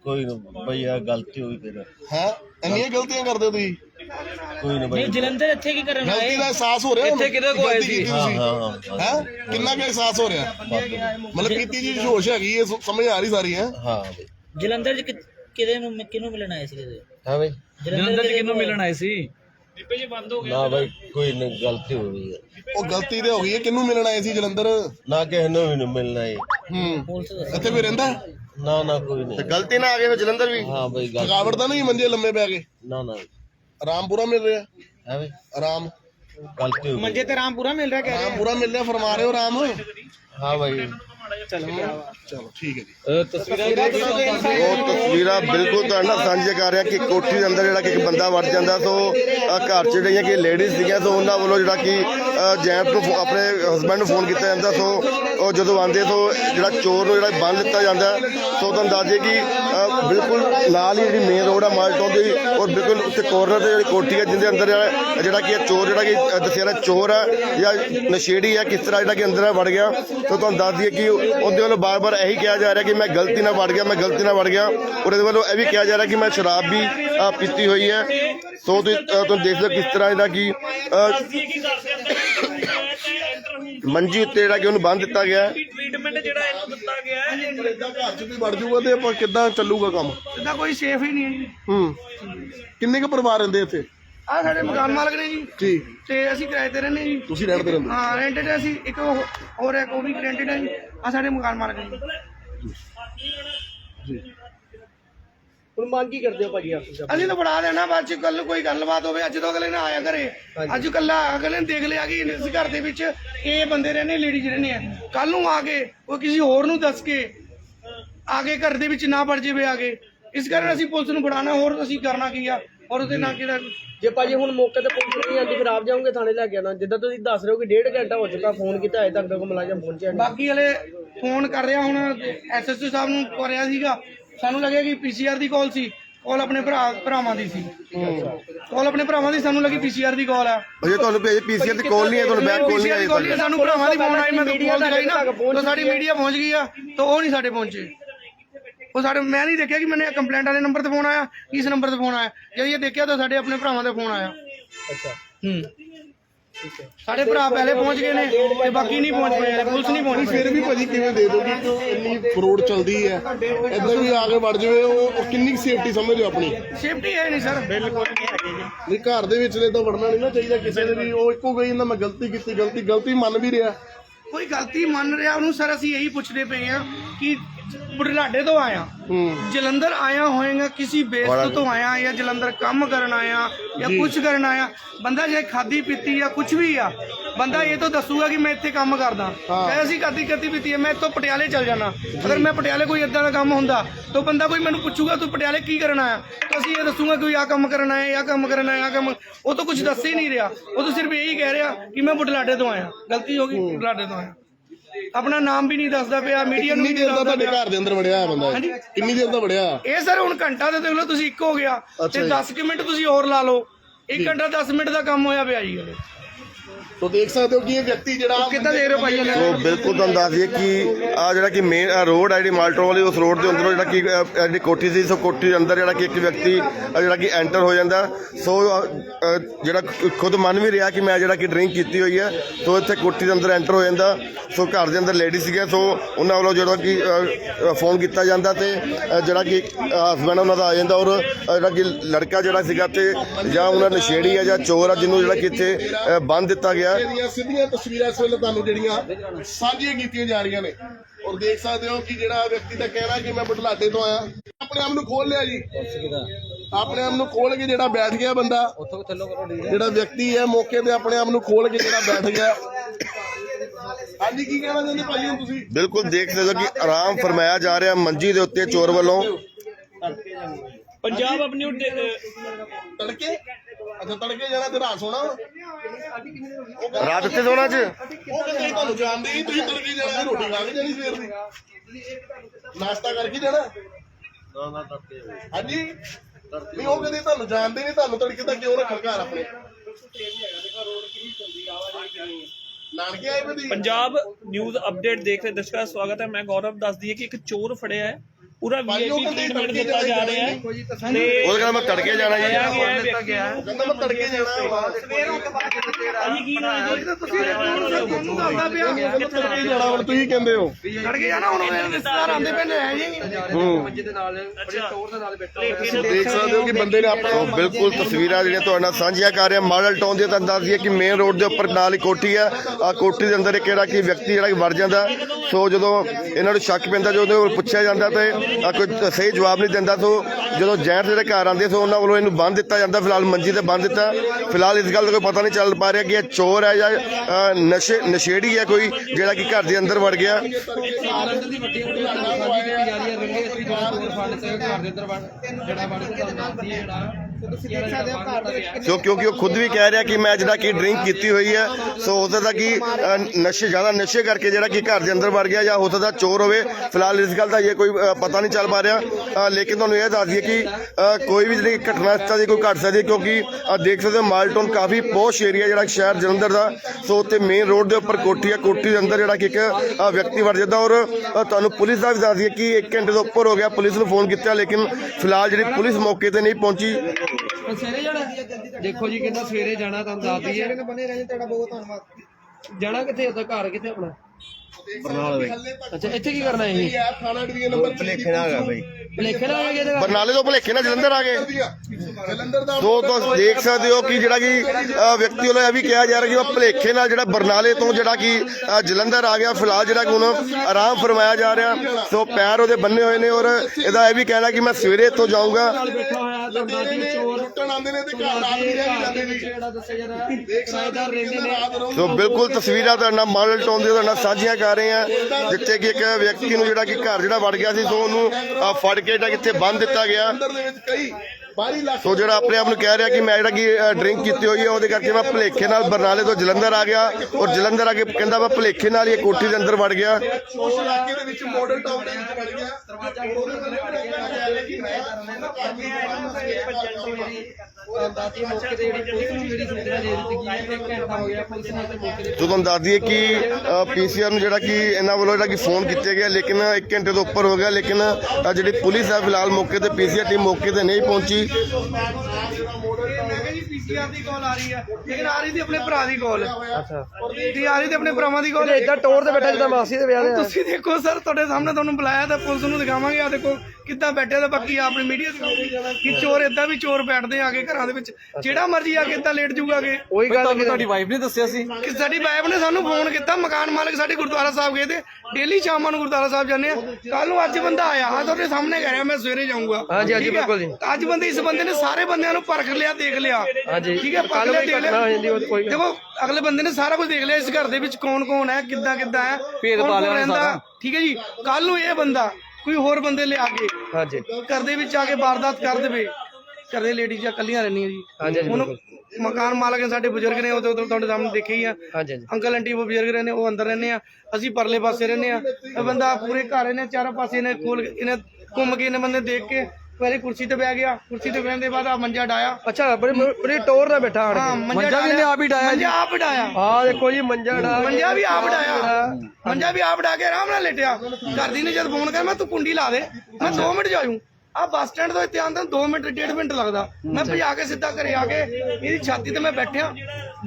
ਕੋਈ ਨਾ ਬਈ ਯਾਰ ਗਲਤੀ ਹੋ ਗਈ ਤੇਰਾ ਹੈ? ਇੰਨੀਆਂ ਗਲਤੀਆਂ ਕਰਦੇ ਹੋ ਤੁਸੀਂ? ਕੋਈ ਨਾ ਬਈ। ਜਲੰਧਰ ਇੱਥੇ ਕੀ ਕਰਨ ਗਲਤੀ ਦਾ ਅਹਿਸਾਸ ਹੋ ਰਿਹਾ ਇੱਥੇ ਕਿਹਦੇ ਕੋ ਆਏ ਸੀ? ਹਾਂ ਹਾਂ ਹਾਂ ਹੈ। ਕਿੰਨਾ ਕੁ ਅਹਿਸਾਸ ਹੋ ਰਿਹਾ? ਮਤਲਬ ਕੀਤੀ ਜੀ ਹੋਸ਼ ਹੈਗੀ ਇਹ ਸਮਝ ਆ ਰਹੀ ਸਾਰੀ ਹੈ? ਹਾਂ ਬਈ। ਜਲੰਧਰ ਚ ਕਿਹਦੇ ਨੂੰ ਕਿਹਨੂੰ ਮਿਲਣ ਆਏ ਸੀਗੇ ਹਾਂ ਬਈ। ਜਲੰਧਰ ਚ ਕਿਹਨੂੰ ਮਿਲਣ ਆਏ ਸੀ? ਨਾ ਬਈ ਕੋਈ ਨਾ ਗਲਤੀ ਹੋ ਗਈ ਯਾਰ ਉਹ ਗਲਤੀ ਤੇ ਹੋ ਗਈ ਹੈ ਕਿਹਨੂੰ ਮਿਲਣ ਆਏ ਸੀ ਜਲੰਧਰ? ਨਾ ਕਿਸੇ ਨੂੰ ਵੀ ਨਹੀਂ ਮਿਲਣਾ ਹੈ। ਹੂੰ ਇੱਥੇ ਕੋਈ ਰਹਿੰਦਾ? ਹੈ? ਨਾ ਨਾ ਕੋਈ ਨਹੀਂ ਗਲਤੀ ਨਾਲ ਆ ਗਏ ਫਿਰ ਜਲੰਧਰ ਵੀ? ਹਾਂ ਬਈ ਗੱਲ ਥਕਾਵਟ ਤਾਂ ਨਹੀਂ ਮੰਜੇ ਲੰਮੇ ਪੈ ਕੇ ਨਾ ਨਾ। ਆਰਾਮ ਪੂਰਾ ਮਿਲ ਰਿਹਾ? ਹੈ ਬਈ। ਆਰਾਮ ਗਲਤੀ ਹੋ ਗਈ। ਮੰਜੇ ਤੇ ਆਰਾਮ ਪੂਰਾ ਮਿਲ ਰਿਹਾ ਕਹਿ ਆਰਾਮ ਪੂਰਾ ਮਿਲ ਰਿਹਾ ਫਰਮਾ ਰਹੇ ਹੋ ਆਰਾਮ ਹਾਂ ਬਈ। ਚਲੋ। ਠੀਕ ਹੈ ਜੀ। ਉਹ ਤਸਵੀਰਾਂ ਬਿਲਕੁਲ ਤੁਹਾਡੇ ਨਾਲ ਸਾਂਝੇ ਕਰ ਰਿਹਾ ਕਿ ਕੋਠੀ ਦੇ ਅੰਦਰ ਜਿਹੜਾ ਕਿ ਇੱਕ ਬੰਦਾ ਵੜ ਜਾਂਦਾ ਸੋ ਅ, ਘਰ 'ਚ ਜਿਹੜੀਆਂ ਕਿ ਲੇਡੀਜ਼ ਸੀਗੀਆਂ ਸੋ ਉਹਨਾਂ ਵੱਲੋਂ ਜਿਹੜਾ ਕਿ ਜੈਂਟ ਨੂੰ ਫੋ- ਆਪਣੇ ਹਸਬੰਡ ਨੂੰ ਫੋਨ ਕੀਤਾ ਜਾਂਦਾ ਸੋ ਉਹ ਜਦੋਂ ਆਉਂਦੇ ਸੋ ਜਿਹੜਾ ਚੋਰ ਨੂੰ ਜਿਹੜਾ ਬੰਨ ਦਿੱਤਾ ਜਾਂਦਾ ਹੈ। ਸੋ ਤੁਹਾਨੂੰ ਦੱਸ ਦਈਏ ਕਿ ਅ, ਬਿਲਕੁਲ ਨਾਲ ਹੀ ਜਿਹੜੀ ਮੇਨ ਰੋਡ ਆ ਮਾਲਟੋਨ ਦੀ ਔਰ ਬਿਲਕੁਲ ਉੱਤੇ ਕੋਰਨਰ ਤੇ ਜਿਹੜੀ ਕੋਠੀ ਹੈ ਜਿੰਦੇ ਅੰਦਰ ਜਿਹੜਾ ਜਿਹੜਾ ਕਿ ਇਹ ਚੋਰ ਜਿਹੜਾ ਕਿ ਅ, ਦੱਸਿਆ ਨਾ ਚੋਰ ਹੈ ਜਾਂ ਨਸ਼ੇੜੀ ਹੈ ਕਿਸ ਤਰ੍ਹਾਂ ਜਿਹੜਾ ਕਿ ਅੰਦਰ ਵੜ ਗਿਆ। ਸੋ ਤੁਹਾਨੂੰ ਦੱਸ ਦਈਏ ਕਿ ਉਹਦੇ ਵੱਲੋਂ ਬਾਰ-ਬਾਰ ਇਹੀ ਕਿਹਾ ਜਾ ਰਿਹਾ ਕਿ ਮੈਂ ਗਲਤੀ ਨਾਲ ਵੜ ਗਿਆ ਮੈਂ ਗਲਤੀ ਨਾਲ ਵੜ ਗਿਆ। ਔਰ ਇਹਦੇ ਵੱਲੋਂ ਇਹ ਵੀ ਕਿਹਾ ਜਾ ਰਿਹਾ ਕਿ ਮੈਂ ਸ਼ਰਾਬ ਵੀ ਅ, ਪੀਤੀ ਹੋਈ ਹੈ। ਸੋ ਤੁਸੀਂ ਅ, ਤੁਸੀਂ ਦੇਖ ਹੋ ਕਿਸ ਤਰ੍ਹਾਂ ਜਿਹੜਾ ਕਿ ਅ, ਮੰਜੀ ਉੱਤੇ ਜਿਹੜਾ ਕਿ ਉਹਨੂੰ ਬੰਨ ਦਿੱਤਾ ਗਿਆ ਹੈ। ਟ੍ਰੀਟਮੈਂਟ ਜਿਹੜਾ ਇਹਨੂੰ ਦਿੱਤਾ ਗਿਆ ਹੈ ਇਦਾਂ ਘਰ 'ਚ ਵੀ ਵੜ ਜਾਊਗਾ ਤੇ ਆਪਾਂ ਕਿੱਦਾਂ ਚੱਲੂਗਾ ਕੰਮ? ਇਹਦਾ ਕੋਈ ਸੇਫ ਹੀ ਨਹੀਂ ਹੈ ਜੀ। ਹੂੰ। ਕਿੰਨੇ ਕੁ ਪਰਿਵਾਰ ਰਹਿੰਦੇ ਇੱਥੇ? ਆ ਸਾਡੇ ਮਕਾਨ ਮਾਲਕ ਨੇ ਜੀ। ਜੀ। ਤੇ ਅਸੀਂ ਕਿਰਾਏ ਤੇ ਰਹਿੰਦੇ ਜੀ। ਤੁਸੀਂ ਰਹਿਣ ਤੇ ਰਹਿੰਦੇ ਹਾਂ। ਰੈਂਟਡ ਅਸੀਂ। ਇੱਕ ਉਹ- ਹੋਰ ਹੈ ਉਹ ਵੀ ਰੈਂਟਡ ਹੈ ਜੀ। ਆ ਸਾਡੇ ਮਕਾਨ ਮਾਲਕ ਨੇ ਜੀ। ਹੁਣ ਮੰਗ ਕੀ ਕਰਦੇ ਹੋ ਭਾਜੀ ਆਪ ਅਸੀਂ ਤਾਂ ਬਣਾ ਦੇਣਾ ਬਾਅਦ ਚ ਕੱਲ ਕੋਈ ਗੱਲਬਾਤ ਹੋਵੇ ਅੱਜ ਤੋਂ ਅਗਲੇ ਨੇ ਆਇਆ ਘਰੇ। ਅੱਜ ਕੱਲਾ ਅਗਲੇ ਨੇ ਦੇਖ ਲਿਆ ਕਿ ਇਸ ਘਰ ਦੇ ਵਿੱਚ ਇਹ ਬੰਦੇ ਰਹਿੰਦੇ ਲੇਡੀਜ਼ ਰਹਿੰਦੇ ਆ। ਕੱਲ ਨੂੰ ਆ ਕੇ ਉਹ ਕਿਸੇ ਹੋਰ ਨੂੰ ਦੱਸ ਕੇ ਆਗੇ ਘਰ ਦੇ ਵਿੱਚ ਨਾ ਵੜ ਜਾਵੇ ਆਗੇ ਇਸ ਕਾਰਨ ਅਸੀਂ ਪੁਲਿਸ ਨੂੰ ਬੁਲਾਣਾ ਹੋਰ ਅਸੀਂ ਕਰਨਾ ਕੀ ਆ? ਔਰ ਉਹਦੇ ਨਾਲ ਕਿਹੜਾ ਜੇ ਭਾਜੀ ਹੁਣ ਮੌਕੇ ਤੇ ਪੁਲਿਸ ਨਹੀਂ ਆਂਦੀ ਫਿਰ ਆਪ ਜਾਓਗੇ ਥਾਣੇ ਲੈ ਕੇ ਆਣਾ ਜਿੱਦਾਂ ਤੁਸੀਂ ਦੱਸ ਰਹੇ ਹੋ ਕਿ ਡੇਢ ਘੰਟਾ ਹੋ ਚੁੱਕਾ ਫੋਨ ਕੀਤਾ ਅਜੇ ਤੱਕ ਕੋਈ ਮੁਲਾਜ਼ਮ ਪਹੁੰਚਿਆ ਨਹੀਂ। ਬਾਕੀ ਵਾਲੇ ਫੋਨ ਕਰ ਰਿਹਾ ਹੁਣ ਐਸਐਸਓ ਸਾਹਿਬ ਨੂੰ ਕਰ ਰਿਹਾ ਸੀਗਾ। ਸਾਨੂੰ ਲੱਗਿਆ ਕਿ ਪੀਸੀਆਰ ਦੀ ਕਾਲ ਸੀ ਕਾਲ ਆਪਣੇ ਭਰਾ ਭਰਾਵਾਂ ਦੀ ਸੀ। ਕਾਲ ਆਪਣੇ ਭਰਾਵਾਂ ਦੀ ਸਾਨੂੰ ਲੱਗੀ ਪੀਸੀਆਰ ਦੀ ਕਾਲ ਆ। ਅਜੇ ਤੁਹਾਨੂੰ ਪੀਸੀਆਰ ਦੀ ਕਾਲ ਨਹੀਂ ਹੈ ਤੁਹਾਨੂੰ ਬੈਕ ਕਾਲ ਨਹੀਂ ਆਈ ਸਾਨੂੰ ਭਰਾਵਾਂ ਦੀ ਫੋਨ ਆਈ ਮੈਂ ਕਾਲ ਦਿਖਾਈ ਨਾ ਤਾਂ ਸਾਡੀ ਮੀਡੀਆ ਪਹੁੰਚ ਗਈ ਆ ਤਾਂ ਉਹ ਨਹੀਂ ਸਾਡੇ ਪਹੁੰਚੇ। ਉਹ ਸਾਡੇ ਮੈਂ ਨਹੀਂ ਦੇਖਿਆ ਕਿ ਮੈਨੇ ਕੰਪਲੇਂਟ ਵਾਲੇ ਨੰਬਰ ਤੇ ਫੋਨ ਆਇਆ ਕਿਸ ਨੰਬਰ ਤੇ ਫੋਨ ਆਇਆ। ਜਦ ਇਹ ਦੇਖਿਆ ਤਾਂ ਸਾਡੇ ਆਪਣੇ ਭਰਾਵਾਂ ਦਾ ਫੋਨ ਆਇਆ। ਅੱਛਾ। ਹੂੰ। ਸਾਡੇ ਭਰਾ ਪਹਿਲੇ ਪਹੁੰਚ ਗਏ ਨੇ ਤੇ ਬਾਕੀ ਨਹੀਂ ਪਹੁੰਚ ਪਏ ਪੁਲਿਸ ਨਹੀਂ ਪਹੁੰਚੀ ਫਿਰ ਵੀ ਭਾਜੀ ਕਿਵੇਂ ਦੇ ਦੋਗੇ ਇੰਨੀ ਫਰੋਡ ਚੱਲਦੀ ਹੈ? ਇੱਧਰ ਵੀ ਆ ਕੇ ਵੜ ਜਾਵੇ ਉਹ ਕਿੰਨੀ ਸੇਫਟੀ ਸਮਝਦੇ ਹੋ ਆਪਣੀ? ਸੇਫਟੀ ਹੈ ਨਹੀਂ ਸਰ ਬਿਲਕੁਲ ਨਹੀਂ ਘਰ ਦੇ ਵਿੱਚ ਨੇ ਤਾਂ ਵੜਨਾ ਨਹੀਂ ਨਾ ਚਾਹੀਦਾ ਕਿਸੇ ਨੇ ਵੀ ਉਹ ਇੱਕੋ ਗਈ ਨਾ ਮੈਂ ਗਲਤੀ ਕੀਤੀ ਗਲਤੀ ਗਲਤੀ ਮੰਨ ਵੀ ਰਿਹਾ। ਕੋਈ ਗਲਤੀ ਮੰਨ ਰਿਹਾ ਉਹਨੂੰ ਸਰ ਅਸੀਂ ਇਹੀ ਪੁੱਛਦੇ ਪਏ ਆ ਕਿ ਬੁਢਲਾਡੇ ਤੋਂ ਆਇਆ। ਹੂੰ। ਜਲੰਧਰ ਆਇਆ ਹੋਏਗਾ ਕਿਸੇ ਬੇਸ ਤੋਂ ਆਇਆ ਜਾਂ ਜਲੰਧਰ ਕੰਮ ਕਰਨ ਆਇਆ ਜਾਂ ਕੁਝ ਕਰਨ ਆਇਆ। ਬੰਦਾ ਜੇ ਖਾਦੀ ਪੀਤੀ ਜਾਂ ਕੁਝ ਵੀ ਆ ਬੰਦਾ ਇਹ ਤਾਂ ਦੱਸੂਗਾ ਕਿ ਮੈਂ ਇੱਥੇ ਕੰਮ ਕਰਦਾ। ਮੈਂ ਅਸੀਂ ਖਾਦੀ ਕਰਦੀ ਪੀਤੀ ਹੈ ਮੈਂ ਇੱਥੋਂ ਪਟਿਆਲੇ ਚੱਲ ਜਾਣਾ ਅਗਰ ਮੈਂ ਪਟਿਆਲੇ ਕੋਈ ਇਦਾਂ ਦਾ ਕੰਮ ਹੁੰਦਾ ਤਾਂ ਬੰਦਾ ਕੋਈ ਮੈਨੂੰ ਪੁੱਛੂਗਾ ਤੂੰ ਪਟਿਆਲੇ ਕੀ ਕਰਨ ਆਇਆ? ਤਾਂ ਅਸੀਂ ਇਹ ਦੱਸੂਗਾ ਕਿ ਆਹ ਕੰਮ ਕਰਨ ਆਇਆ ਆਹ ਕੰਮ ਕਰਨ ਆਇਆ ਆਹ ਕੰਮ। ਉਹ ਤਾਂ ਕੁਝ ਦੱਸ ਹੀ ਨਹੀਂ ਰਿਹਾ। ਉਹ ਤਾਂ ਸਿਰਫ ਇਹੀ ਕਹਿ ਰਿਹਾ ਕਿ ਮੈਂ ਬੁਢਲਾਡੇ ਤੋਂ ਆਇਆ। ਗਲਤੀ ਹੋ ਗਈ ਬੁਢਲਾਡੇ ਤੋਂ ਆਇਆ। ਆਪਣਾ ਨਾਮ ਵੀ ਨਹੀਂ ਦੱਸਦਾ ਪਿਆ ਮੀਡੀਆ ਨੂੰ ਕਿੰਨੀ ਵੀ ਦੇਰ ਨਹੀਂ ਦਾ ਦੱਸਦਾ ਤੁਹਾਡੇ ਪਿਆ। ਘਰ ਦੇ ਅੰਦਰ ਵੜਿਆ ਹੈ ਬੰਦਾ ਇਹ? ਕਿੰਨੀ ਦੇਰ ਦਾ ਵੜਿਆ। ਇਹ ਸਰ ਹੁਣ ਘੰਟਾ ਤੇ ਦੇਖ ਲਓ ਤੁਸੀਂ ਇੱਕ ਹੋ ਗਿਆ। ਤੇ 10 ਕੁ ਮਿੰਟ ਤੁਸੀਂ ਹੋਰ ਲਾ ਲਓ। 1 ਘੰਟਾ 10 ਮਿੰਟ ਦਾ ਕੰਮ ਹੋਇਆ ਪਿਆ ਜੀ ਹਲੇ ਤੋ ਦੇਖ ਸਕਦੇ ਹੋ ਕਿ ਇਹ ਵਿਅਕਤੀ ਜਿਹੜਾ ਕਿੱਦਾਂ ਦੇਖ ਰਹੇ ਹੋ ਭਾਈ ਹਲੇ ਸੋ ਬਿਲਕੁਲ ਤੁਹਾਨੂੰ ਦੱਸ ਦਈਏ ਕਿ ਆ ਜਿਹੜਾ ਕਿ ਮੇਨ ਰੋਡ ਹੈ ਜਿਹੜੀ ਮਾਲਟੋ ਵਾਲੀ ਉਸ ਰੋਡ ਦੇ ਅੰਦਰੋਂ ਜਿਹੜਾ ਕਿ ਜਿਹੜੀ ਕੋਠੀ ਸੀ ਸੋ ਕੋਠੀ ਦੇ ਅੰਦਰ ਜਿਹੜਾ ਕਿ ਇੱਕ ਵਿਅਕਤੀ ਜਿਹੜਾ ਕਿ ਐਂਟਰ ਹੋ ਜਾਂਦਾ। ਸੋ ਜਿਹੜਾ ਖੁਦ ਮੰਨ ਵੀ ਰਿਹਾ ਕਿ ਮੈਂ ਜਿਹੜਾ ਕਿ ਡਰਿੰਕ ਕੀਤੀ ਹੋਈ ਹੈ। ਸੋ ਇੱਥੇ ਕੋਠੀ ਦੇ ਅੰਦਰ ਐਂਟਰ ਹੋ ਜਾਂਦਾ। ਸੋ ਘਰ ਦੇ ਅੰਦਰ ਲੇਡੀ ਸੀਗੇ ਸੋ ਉਹਨਾਂ ਵੱਲੋਂ ਜਦੋਂ ਕਿ ਫੋਨ ਕੀਤਾ ਜਾਂਦਾ ਤੇ ਜਿਹੜਾ ਕਿ ਹਸਬੰਡ ਉਹਨਾਂ ਦਾ ਆ ਜਾਂਦਾ ਔਰ ਜਿਹੜਾ ਕਿ ਲੜਕਾ ਜਿਹੜਾ ਸੀਗਾ ਤੇ ਜਾਂ ਉਹਨਾਂ ਨਸ਼ੇੜੀ ਹੈ ਜਾਂ ਚੋਰ ਆ ਜਿਹਨੂੰ ਜਿਹੜਾ ਕਿ ਇੱਥੇ ਬੰਨ ਦਿੱਤਾ ਗਿਆ। ਦੀਆਂ ਸਿੱਧੀਆਂ ਤਸਵੀਰਾਂ ਇਸ ਵੇਲੇ ਤੁਹਾਨੂੰ ਜਿਹੜੀਆਂ ਸਾਂਝੀਆਂ ਕੀਤੀਆਂ ਜਾ ਰਹੀਆਂ ਨੇ। ਔਰ ਦੇਖ ਸਕਦੇ ਹੋ ਕਿ ਜਿਹੜਾ ਵਿਅਕਤੀ ਦਾ ਕਹਿਣਾ ਕਿ ਮੈਂ ਬੁਢਲਾਡੇ ਤੋਂ ਆਇਆ ਆਪਣੇ ਆਪ ਨੂੰ ਖੋਲ ਲਿਆ ਜੀ। ਆਪਣੇ ਆਪ ਨੂੰ ਖੋਲ ਕੇ ਜਿਹੜਾ ਬੈਠ ਗਿਆ ਬੰਦਾ ਜਿਹੜਾ ਵਿਅਕਤੀ ਹੈ ਮੌਕੇ ਤੇ ਆਪਣੇ ਆਪ ਨੂੰ ਖੋਲ ਕੇ ਜਿਹੜਾ ਬੈਠ ਗਿਆ। ਹਾਂਜੀ ਕੀ ਕਹਿਣਾ ਚਾਹੁੰਦੇ ਭਾਈ ਹੁਣ ਤੁਸੀਂ? ਬਿਲਕੁਲ ਦੇਖ ਸਕਦੇ ਹੋ ਕਿ ਆਰਾਮ ਫਰਮਾਇਆ ਜਾ ਰਿਹਾ ਮੰਜੀ ਦੇ ਉੱਤੇ ਚੋਰ ਵੱਲੋਂ। ਪੰਜਾਬ ਆਪਣੀ ਉੱਤੇ ਤੜਕੇ? ਅੱਛਾ ਤੜਕੇ ਜਾਣਾ ਤੇ ਰਾਤ ਸੋਣਾ? ਰਾਤ ਇੱਥੇ ਸੋਣਾ ਚ? ਉਹ ਕਹਿੰਦੇ ਤੁਹਾਨੂੰ ਜਾਣਦੇ ਹੀ ਤੁਸੀਂ ਤੜਕੇ ਜਾਣਾ ਤੇ ਰੋਟੀ ਖਾ ਕੇ ਜਾਣੀ ਸਵੇਰ ਦੀ। ਨਾਸ਼ਤਾ ਕਰਕੇ ਜਾਣਾ? ਨਾ ਨਾ ਤੜਕੇ ਹਾਂਜੀ? ਨਹੀਂ ਉਹ ਕਹਿੰਦੇ ਤੁਹਾਨੂੰ ਜਾਣਦੇ ਨਹੀਂ ਤੁਹਾਨੂੰ ਤੜਕੇ ਤੱਕ ਕਿਉਂ ਰੱਖਣ ਘਰ ਆਪਣੇ? ਨਾਨਕੇ ਆਏ ਵੇ ਤੁਸੀਂ? ਪੰਜਾਬ ਨਿਊਜ਼ ਅਪਡੇਟ ਦੇਖ ਰਹੇ ਦਰਸ਼ਕਾਂ ਦਾ ਸਵਾਗਤ ਹੈ। ਮੈਂ ਗੌਰਵ ਦੱਸ ਦਈਏ ਕਿ ਇੱਕ ਚੋਰ ਫੜਿਆ ਹੈ। ਪੂਰਾ ਵੀਆਈਪੀ ਟ੍ਰੀਟਮੈਂਟ ਤੜਕੇ ਦਿੱਤਾ ਜਾ ਰਿਹਾ ਹੈ। ਤੇ ਉਹ ਕਹਿੰਦਾ ਮੈਂ ਤੜਕੇ ਜਾਣਾ ਜੀ ਆਇਆ ਗਿਆ ਹੈ ਵਿਅਕਤੀ ਨੂੰ। ਕਹਿੰਦਾ ਮੈਂ ਤੜਕੇ ਜਾਣਾ ਵਾ ਭਾਜੀ ਕੀ ਨਾਮ ਹੈ ਜੀ? ਤੁਸੀਂ ਤੁਹਾਨੂੰ ਦੱਸਦਾ ਪਿਆ। ਕਹਿੰਦਾ ਤੜਕੇ ਜਾਣਾ? ਹੁਣ ਤੁਸੀਂ ਕਹਿੰਦੇ ਹੋ। ਲੜਕੇ ਜਾਣਾ ਹੁਣ ਉਹਦੇ ਰਿਸ਼ਤੇਦਾਰ ਆਉਂਦੇ ਪਏ ਨੇ ਹੈ ਜੀ। ਮੰਜੇ ਦੇ ਨਾਲ ਬੜੇ ਟੋਰ ਦੇ ਨਾਲ ਬੈਠਾ ਹੋਇਆ ਦੇਖ ਸਕਦੇ ਹੋ ਕਿ ਬੰਦੇ ਨੇ ਆਪਣਾ ਬਿਲਕੁਲ ਤਸਵੀਰਾਂ ਜਿਹੜੀਆਂ ਤੁਹਾਡੇ ਨਾਲ ਸਾਂਝੀਆਂ ਕਰ ਰਿਹਾ। ਮਾਡਲ ਟਾਊਨ ਦੀਆਂ ਤਾਂ ਦੱਸ ਦਈਏ ਕਿ ਮੇਨ ਰੋਡ ਦੇ ਉੱਪਰ ਨਾਲ ਹੀ ਕੋਠੀ ਹੈ। ਆ ਕੋਠੀ ਦੇ ਅੰਦਰ ਇੱਕ ਜਿਹੜਾ ਕਿ ਵਿਅਕਤੀ ਜਿਹੜਾ ਕਿ ਵੜ ਜਾਂਦਾ। ਸੋ ਜਦੋਂ ਇਹਨਾਂ ਨੂੰ ਸ਼ੱਕ ਪੈਂਦਾ ਜੋ ਉਹਦੇ ਕੋਲ ਪੁੱਛਿਆ ਜਾਂਦਾ ਤੇ ਆ ਕੋਈ ਸਹੀ ਜਵਾਬ ਨਹੀਂ ਦਿੰਦਾ ਸੋ ਜਦੋਂ ਜੈਂਟ ਜਿਹੜੇ ਘਰ ਆਉਂਦੇ ਸੋ ਉਹਨਾਂ ਵੱਲੋਂ ਇਹਨੂੰ ਬੰਨ ਦਿੱਤਾ ਜਾਂਦਾ ਫਿਲਹਾਲ ਮੰਜੀ ਤੇ ਬੰਨ ਦਿੱਤਾ। ਫਿਲਹਾਲ ਇਸ ਗੱਲ ਦਾ ਕੋਈ ਪਤਾ ਨਹੀਂ ਚੱਲ ਪਾ ਰਿਹਾ ਕਿ ਇਹ ਚੋਰ ਹੈ ਜਾਂ ਅ, ਨਸ਼ੇ ਨਸ਼ੇੜੀ ਹੈ ਕੋਈ ਜਿਹੜਾ ਕਿ ਘਰ ਦੇ ਅੰਦਰ ਵੜ ਗਿਆ। ਕਾਰਨ ਦੀ ਵੱਡੀ ਵੱਡੀ ਸਾਡੀ ਕੀਤੀ ਜਾ ਰਹੀ ਹੈ ਰੰਗੇ ਅਸੀਂ ਜਿਹੜਾ ਤੇ ਘਰ ਦੇ ਅੰਦਰ ਵੜ ਜਿਹੜਾ ਵੜ ਕੇ ਦੱਸਦੀ ਹੈ ਜਿਹੜਾ। ਤੁਸੀਂ ਦੇਖ ਸਕਦੇ ਹੋ ਘਰ ਦੇ ਵਿੱਚ ਸੋ ਕਿਉਂਕਿ ਉਹ ਖੁਦ ਵੀ ਕਹਿ ਰਿਹਾ ਕਿ ਮੈਂ ਜਿਹੜਾ ਕਿ ਡਰਿੰਕ ਕੀਤੀ ਹੋਈ ਹੈ ਸੋ ਹੋ ਸਕਦਾ ਕਿ ਅ, ਨਸ਼ੇ ਜ਼ਿਆਦਾ ਨਸ਼ੇ ਕਰਕੇ ਜਿਹੜਾ ਕਿ ਘਰ ਦੇ ਅੰਦਰ ਵੜ ਗਿਆ ਜਾਂ ਹੋ ਸਕਦਾ ਚੋਰ ਹੋਵੇ। ਫਿਲਹਾਲ ਇਸ ਗੱਲ ਦਾ ਇਹ ਕੋਈ ਅ, ਪਤਾ ਨਹੀਂ ਚੱਲ ਪਾ ਰਿਹਾ। ਅ, ਲੇਕਿਨ ਤੁਹਾਨੂੰ ਇਹ ਦੱਸ ਦਈਏ ਕਿ ਅ, ਕੋਈ ਵੀ ਜਿਹੜੀ ਘਟਨਾ ਇਸ ਦੀ ਕੋਈ ਘਟ ਸਕਦੀ ਹੈ ਕਿਉਂਕਿ ਅ, ਦੇਖ ਸਕਦੇ ਹੋ ਮਾਲਟੋਨ ਕਾਫੀ ਪੋਸ਼ ਏਰੀਆ ਜਿਹੜਾ ਸ਼ਹਿਰ ਜਲੰਧਰ ਦਾ ਸੋ ਉੱਤੇ ਮੇਨ ਰੋਡ ਦੇ ਉੱਪਰ ਕੋਠੀ ਹੈ ਕੋਠੀ ਦੇ ਅੰਦਰ ਜਿਹੜਾ ਕਿ ਇੱਕ ਅ, ਵਿਅਕਤੀ ਵੜ ਜਾਂਦਾ ਔਰ ਅ, ਤੁਹਾਨੂੰ ਪੁਲਿਸ ਦਾ ਵੀ ਦੱਸ ਦਈਏ ਕਿ 1 ਘੰਟੇ ਤੋਂ ਉੱਪਰ ਹੋ ਗਿਆ ਪੁਲਿਸ ਨੂੰ ਫੋਨ ਕੀਤਾ ਲੇਕਿਨ ਫਿਲਹਾਲ ਜਿਹੜੀ ਪੁਲਿਸ ਮੌਕੇ ਤੇ ਨਹੀਂ ਪਹੁੰਚੀ ਹੁਣ ਸਵੇਰੇ ਜਾਣਾ? ਦੇਖੋ ਜੀ ਕਹਿੰਦਾ ਸਵੇਰੇ ਜਾਣਾ ਤੁਹਾਨੂੰ ਦੱਸ ਦਈਏ। ਬਣੇ ਤੁਹਾਡਾ ਬਹੁਤ ਧੰਨਵਾਦ। ਜਾਣਾ ਕਿੱਥੇ ਉਹਦਾ ਘਰ ਕਿੱਥੇ ਆਪਣਾ? ਬਰਨਾਲੇ ਅੱਛਾ ਇੱਥੇ ਕੀ ਕਰਨਾ ਇਹ ਇਹ ਆ ਥਾਣਾ ਡਿਵੀਜ਼ਨ ਨੰਬਰ ਭਲੇਖੇ ਨਾਲ ਭਲੇਖੇ ਨਾਲ ਆ ਗਿਆ ਬਰਨਾਲੇ ਤੋਂ ਭਲੇਖੇ ਨਾਲ ਜਲੰਧਰ ਆ ਗਏ। ਜਲੰਧਰ ਦਾ ਤੁਸੀਂ ਦੇਖ ਸਕਦੇ ਹੋ ਕਿ ਜਿਹੜਾ ਕਿ ਅ, ਵਿਅਕਤੀ ਵੱਲੋਂ ਇਹ ਵੀ ਕਿਹਾ ਜਾ ਰਿਹਾ ਕਿ ਉਹ ਭਲੇਖੇ ਨਾਲ ਜਿਹੜਾ ਬਰਨਾਲੇ ਤੋਂ ਜਿਹੜਾ ਕਿ ਅ, ਜਲੰਧਰ ਆ ਗਿਆ। ਫਿਲਹਾਲ ਜਿਹੜਾ ਕਿ ਹੁਣ ਆਰਾਮ ਫਰਮਾਇਆ ਜਾ ਰਿਹਾ। ਸੋ ਪੈਰ ਉਹਦੇ ਬੰਨੇ ਹੋਏ ਨੇ ਔਰ ਇਹਦਾ ਇਹ ਵੀ ਕਹਿਣਾ ਕਿ ਮੈਂ ਸਵੇਰੇ ਇੱਥੋਂ ਜਾਊਂਗਾ। ਬੈਠਾ ਹੋਇਆ ਦੰਦਾਂ ਦੀ ਚੋਰ। ਲੁੱਟਣ ਆਉਂਦੇ ਨੇ ਤੇ ਘਰ ਰਾਤ ਵੀ ਰਹਿ ਜਾਂਦੇ ਨੇ। ਜਿਹੜਾ ਦੱਸਿਆ ਜਾ ਰਿਹਾ ਕਿਰਾਏਦਾਰ ਰਹਿੰਦੇ ਨੇ। ਰਾਤ ਰਹੋ ਸੋ ਬਿਲਕੁਲ ਤਸਵੀਰਾਂ ਤੁਹਾਡੇ ਨਾਲ ਮਾਡਲ ਟਾਊਨ ਦੀਆਂ ਤੁਹਾਡੇ ਨਾਲ ਸਾਂਝੀਆਂ ਕਰ ਰਹੇ ਹਾਂ ਜਿੱਥੇ ਕਿ ਇੱਕ ਵਿਅਕਤੀ ਨੂੰ ਜਿਹੜਾ ਕਿ ਘਰ ਜਿਹੜਾ ਵੜ ਗਿਆ ਸੀ ਸੋ ਉਹਨੂੰ ਫੜ ਕੇ ਜਿਹੜਾ ਕਿੱਥੇ ਬੰਨ ਦਿੱਤਾ ਗਿਆ। ਸੋ ਜਿਹੜਾ ਆਪਣੇ ਆਪ ਨੂੰ ਕਹਿ ਰਿਹਾ ਕਿ ਮੈਂ ਜਿਹੜਾ ਕਿ ਡਰਿੰਕ ਕੀਤੀ ਹੋਈ ਹੈ ਉਹਦੇ ਕਰਕੇ ਮੈਂ ਭਲੇਖੇ ਨਾਲ ਬਰਨਾਲੇ ਤੋਂ ਜਲੰਧਰ ਆ ਗਿਆ ਔਰ ਜਲੰਧਰ ਆ ਕੇ ਕਹਿੰਦਾ ਮੈਂ ਭਲੇਖੇ ਨਾਲ ਹੀ ਇਹ ਕੋਠੀ ਦੇ ਅੰਦਰ ਵੜ ਗਿਆ। ਉਸ ਇਲਾਕੇ ਦੇ ਵਿੱਚ ਮਾਡਲ ਟਾਊਨ ਦੇ ਵਿੱਚ ਵੜ ਗਿਆ। ਦਰਵਾਜ਼ਾ ਦਾਤੀ ਮੌਕੇ ਤੇ ਜਿਹੜੀ ਪੁਲਿਸ ਨੂੰ ਜਿਹੜੀ ਸੂਚਨਾ ਦੇ ਦਿੱਤੀ ਗਈ ਹੈ ਇੱਕ ਘੰਟਾ ਹੋ ਗਿਆ ਪੁਲਿਸ ਨੇ ਤੇ ਮੌਕੇ ਤੇ ਸੋ ਤੁਹਾਨੂੰ ਦੱਸ ਦਈਏ ਕਿ ਪੀਸੀਆਰ ਨੂੰ ਜਿਹੜਾ ਕਿ ਇਹਨਾਂ ਵੱਲੋਂ ਜਿਹੜਾ ਕਿ ਫੋਨ ਕੀਤੇ ਗਿਆ ਲੇਕਿਨ 1 ਘੰਟੇ ਤੋਂ ਉੱਪਰ ਹੋ ਗਿਆ ਲੇਕਿਨ ਜਿਹੜੀ ਪੁਲਿਸ ਹੈ ਫਿਲਹਾਲ ਮੌਕੇ ਤੇ ਪੀਸੀਆਰ ਟੀਮ ਮੌਕੇ ਤੇ ਨਹੀਂ ਪਹੁੰਚੀ। ਮੈਂ ਕਿਹਾ ਜੀ ਪੀਸੀਆਰ ਦੀ ਕਾਲ ਆ ਰਹੀ ਹੈ ਲੇਕਿਨ ਆ ਰਹੀ ਸੀ ਆਪਣੇ ਭਰਾ ਦੀ ਕਾਲ ਅੱਛਾ ਦੀ ਆ ਰਹੀ ਤੇ ਆਪਣੇ ਭਰਾਵਾਂ ਦੀ ਕਾਲ ਇਦਾਂ ਟੋਰ ਤੇ ਬੈਠਾ ਜਿੱਦਾਂ ਮਾਸੀ ਦੇ ਵਿਆਹ ਦੇ ਤੁਸੀਂ ਦੇਖੋ ਸਰ ਤੁਹਾਡੇ ਸਾਹਮਣੇ ਤੁਹਾਨੂੰ ਬੁਲਾਇਆ ਤਾਂ ਪੁਲਿਸ ਨੂੰ ਦਿਖਾਵਾਂਗੇ ਆ ਦੇਖੋ। ਕਿੱਦਾਂ ਬੈਠੇ ਤੇ ਬਾਕੀ ਆਪਣੀ ਮੀਡੀਆ ਕਿ ਚੋਰ ਇਦਾਂ ਵੀ ਚੋਰ ਬੈਠਦੇ ਆ ਕੇ ਘਰਾਂ ਦੇ ਵਿੱਚ ਜਿਹੜਾ ਮਰਜ਼ੀ ਆ ਕੇ ਇਦਾਂ ਲੇਟ ਜੂਗਾਗੇ ਉਹੀ ਗੱਲ ਕਿ ਤੁਹਾਡੀ ਵਾਈਫ ਨੇ ਦੱਸਿਆ ਸੀ ਕਿ ਸਾਡੀ ਵਾਈਫ ਨੇ ਸਾਨੂੰ ਫੋਨ ਕੀਤਾ ਮਕਾਨ ਮਾਲਕ ਸਾਡੇ ਗੁਰਦੁਆਰਾ ਸਾਹਿਬ ਗਏ ਤੇ ਡੇਲੀ ਸ਼ਾਮਾਂ ਨੂੰ ਗੁਰਦੁਆਰਾ ਸਾਹਿਬ ਜਾਂਦੇ ਆ ਕੱਲ ਨੂੰ ਅੱਜ ਬੰਦਾ ਆਇਆ ਆ ਤੁਹਾਡੇ ਸਾਹਮਣੇ ਕਹਿ ਰਿਹਾ ਮੈਂ ਸਵੇਰੇ ਜਾਊਂਗਾ ਹਾਂਜੀ, ਹਾਂਜੀ, ਹੈ? ਬਿਲਕੁਲ ਜੀ। ਅੱਜ ਬੰਦੇ ਇਸ ਬੰਦੇ ਨੇ ਸਾਰੇ ਬੰਦਿਆਂ ਨੂੰ ਪਰਖ ਲਿਆ ਦੇਖ ਲਿਆ ਹਾਂਜੀ। ਠੀਕ ਹੈ ਪਰਖ ਲਿਆ ਦੇਖ ਘਟਨਾ ਹੋ ਜਾਂਦੀ, ਉਹ ਤਾਂ ਕੋਈ- ਲਿਆ ਦੇਖੋ ਅਗਲੇ ਬੰਦੇ ਨੇ ਸਾਰਾ ਕੁਝ ਦੇਖ ਲਿਆ ਇਸ ਘਰ ਦੇ ਵਿੱਚ ਕੌਣ ਕੌਣ ਹੈ ਕਿੱਦਾਂ ਕਿੱਦਾਂ ਹੈ ਭੇਦ ਪਾ ਲਿਆ। ਸਾਰਾ। ਠੀਕ ਹੈ ਜੀ ਕੱਲ ਨੂੰ ਇਹ ਬੰਦਾ ਕੋਈ ਹੋਰ ਬੰਦੇ ਲਿਆ ਕੇ ਹਾਂਜੀ। ਘਰ ਦੇ ਵਿੱਚ ਆ ਕੇ ਵਾਰਦਾਤ ਕਰ ਦੇਵੇ। ਘਰੇ ਲੇਡੀਜ਼ ਜਾਂ ਕੱਲੀਆਂ ਰਹਿੰਦੀਆਂ ਜੀ। ਹਾਂਜੀ, ਹੁਣ ਮਕਾਨ ਮਾਲਕ ਨੇ ਸਾਡੇ ਬਜ਼ੁਰਗ ਨੇ ਉਹ ਤਾਂ ਤੁਹਾਡੇ ਸਾਹਮਣੇ ਦੇਖੇ ਹੀ ਆ। ਹਾਂਜੀ ਹਾਂਜੀ। ਅੰਕਲ ਆਂਟੀ ਉਹ ਬਜ਼ੁਰਗ ਰਹਿੰਦੇ ਉਹ ਅੰਦਰ ਰਹਿੰਦੇ ਆ। ਅਸੀਂ ਪਰਲੇ ਪਾਸੇ ਰਹਿੰਦੇ ਆ। ਇਹ ਬੰਦਾ ਪੂਰੇ ਘਰ ਇਹਨੇ ਚਾਰੋਂ ਪਾਸੇ ਇਹਨੇ ਖੋਲ ਕੇ ਇਹਨੇ ਘੁੰਮ ਕੇ ਇਹਨੇ ਬੰਦੇ ਦੇਖ ਕੇ ਪਹਿਲੇ ਕੁਰਸੀ ਤੇ ਬਹਿ ਗਿਆ ਕੁਰਸੀ ਤੇ ਬਹਿਣ ਦੇ ਬਾਅਦ ਆ ਮੰਜਾ ਡਾਇਆ ਅੱਛਾ ਬੜੀ ਬੜੀ ਟੋਰ ਨਾਲ ਬੈਠਾ ਆਣ ਹਾਂ ਕੇ ਮੰਜਾ ਵੀ ਇਹਨੇ ਆਪ ਹੀ ਡਾਇਆ ਜੀ। ਮੰਜਾ ਆਪ ਡਾਇਆ ਆਹ ਦੇਖੋ ਜੀ ਮੰਜਾ ਡਾ ਮੰਜਾ ਵੀ ਆਪ ਡਾਇਆ ਮੰਜਾ ਵੀ ਆਪ ਡਾ ਕੇ ਆਰਾਮ ਨਾਲ ਲੇਟਿਆ। ਕਰਦੀ ਨੇ ਜਦ ਫੋਨ ਕਰ ਮੈਂ ਤੂੰ ਕੁੰਡੀ ਲਾ ਦੇ। ਮੈਂ 2 ਮਿੰਟ ਜਾਜੂ ਆ ਬੱਸ ਸਟੈਂਡ ਤੋਂ ਇੱਥੇ ਆਂਦਾ 2 ਮਿੰਟ 1.5 ਮਿੰਟ ਲੱਗਦਾ। ਮੈਂ ਭਜਾ ਕੇ ਸਿੱਧਾ ਘਰੇ ਆ ਕੇ ਇਹਦੀ ਛਾਤੀ ਤੇ ਮੈਂ ਬੈਠਿਆ।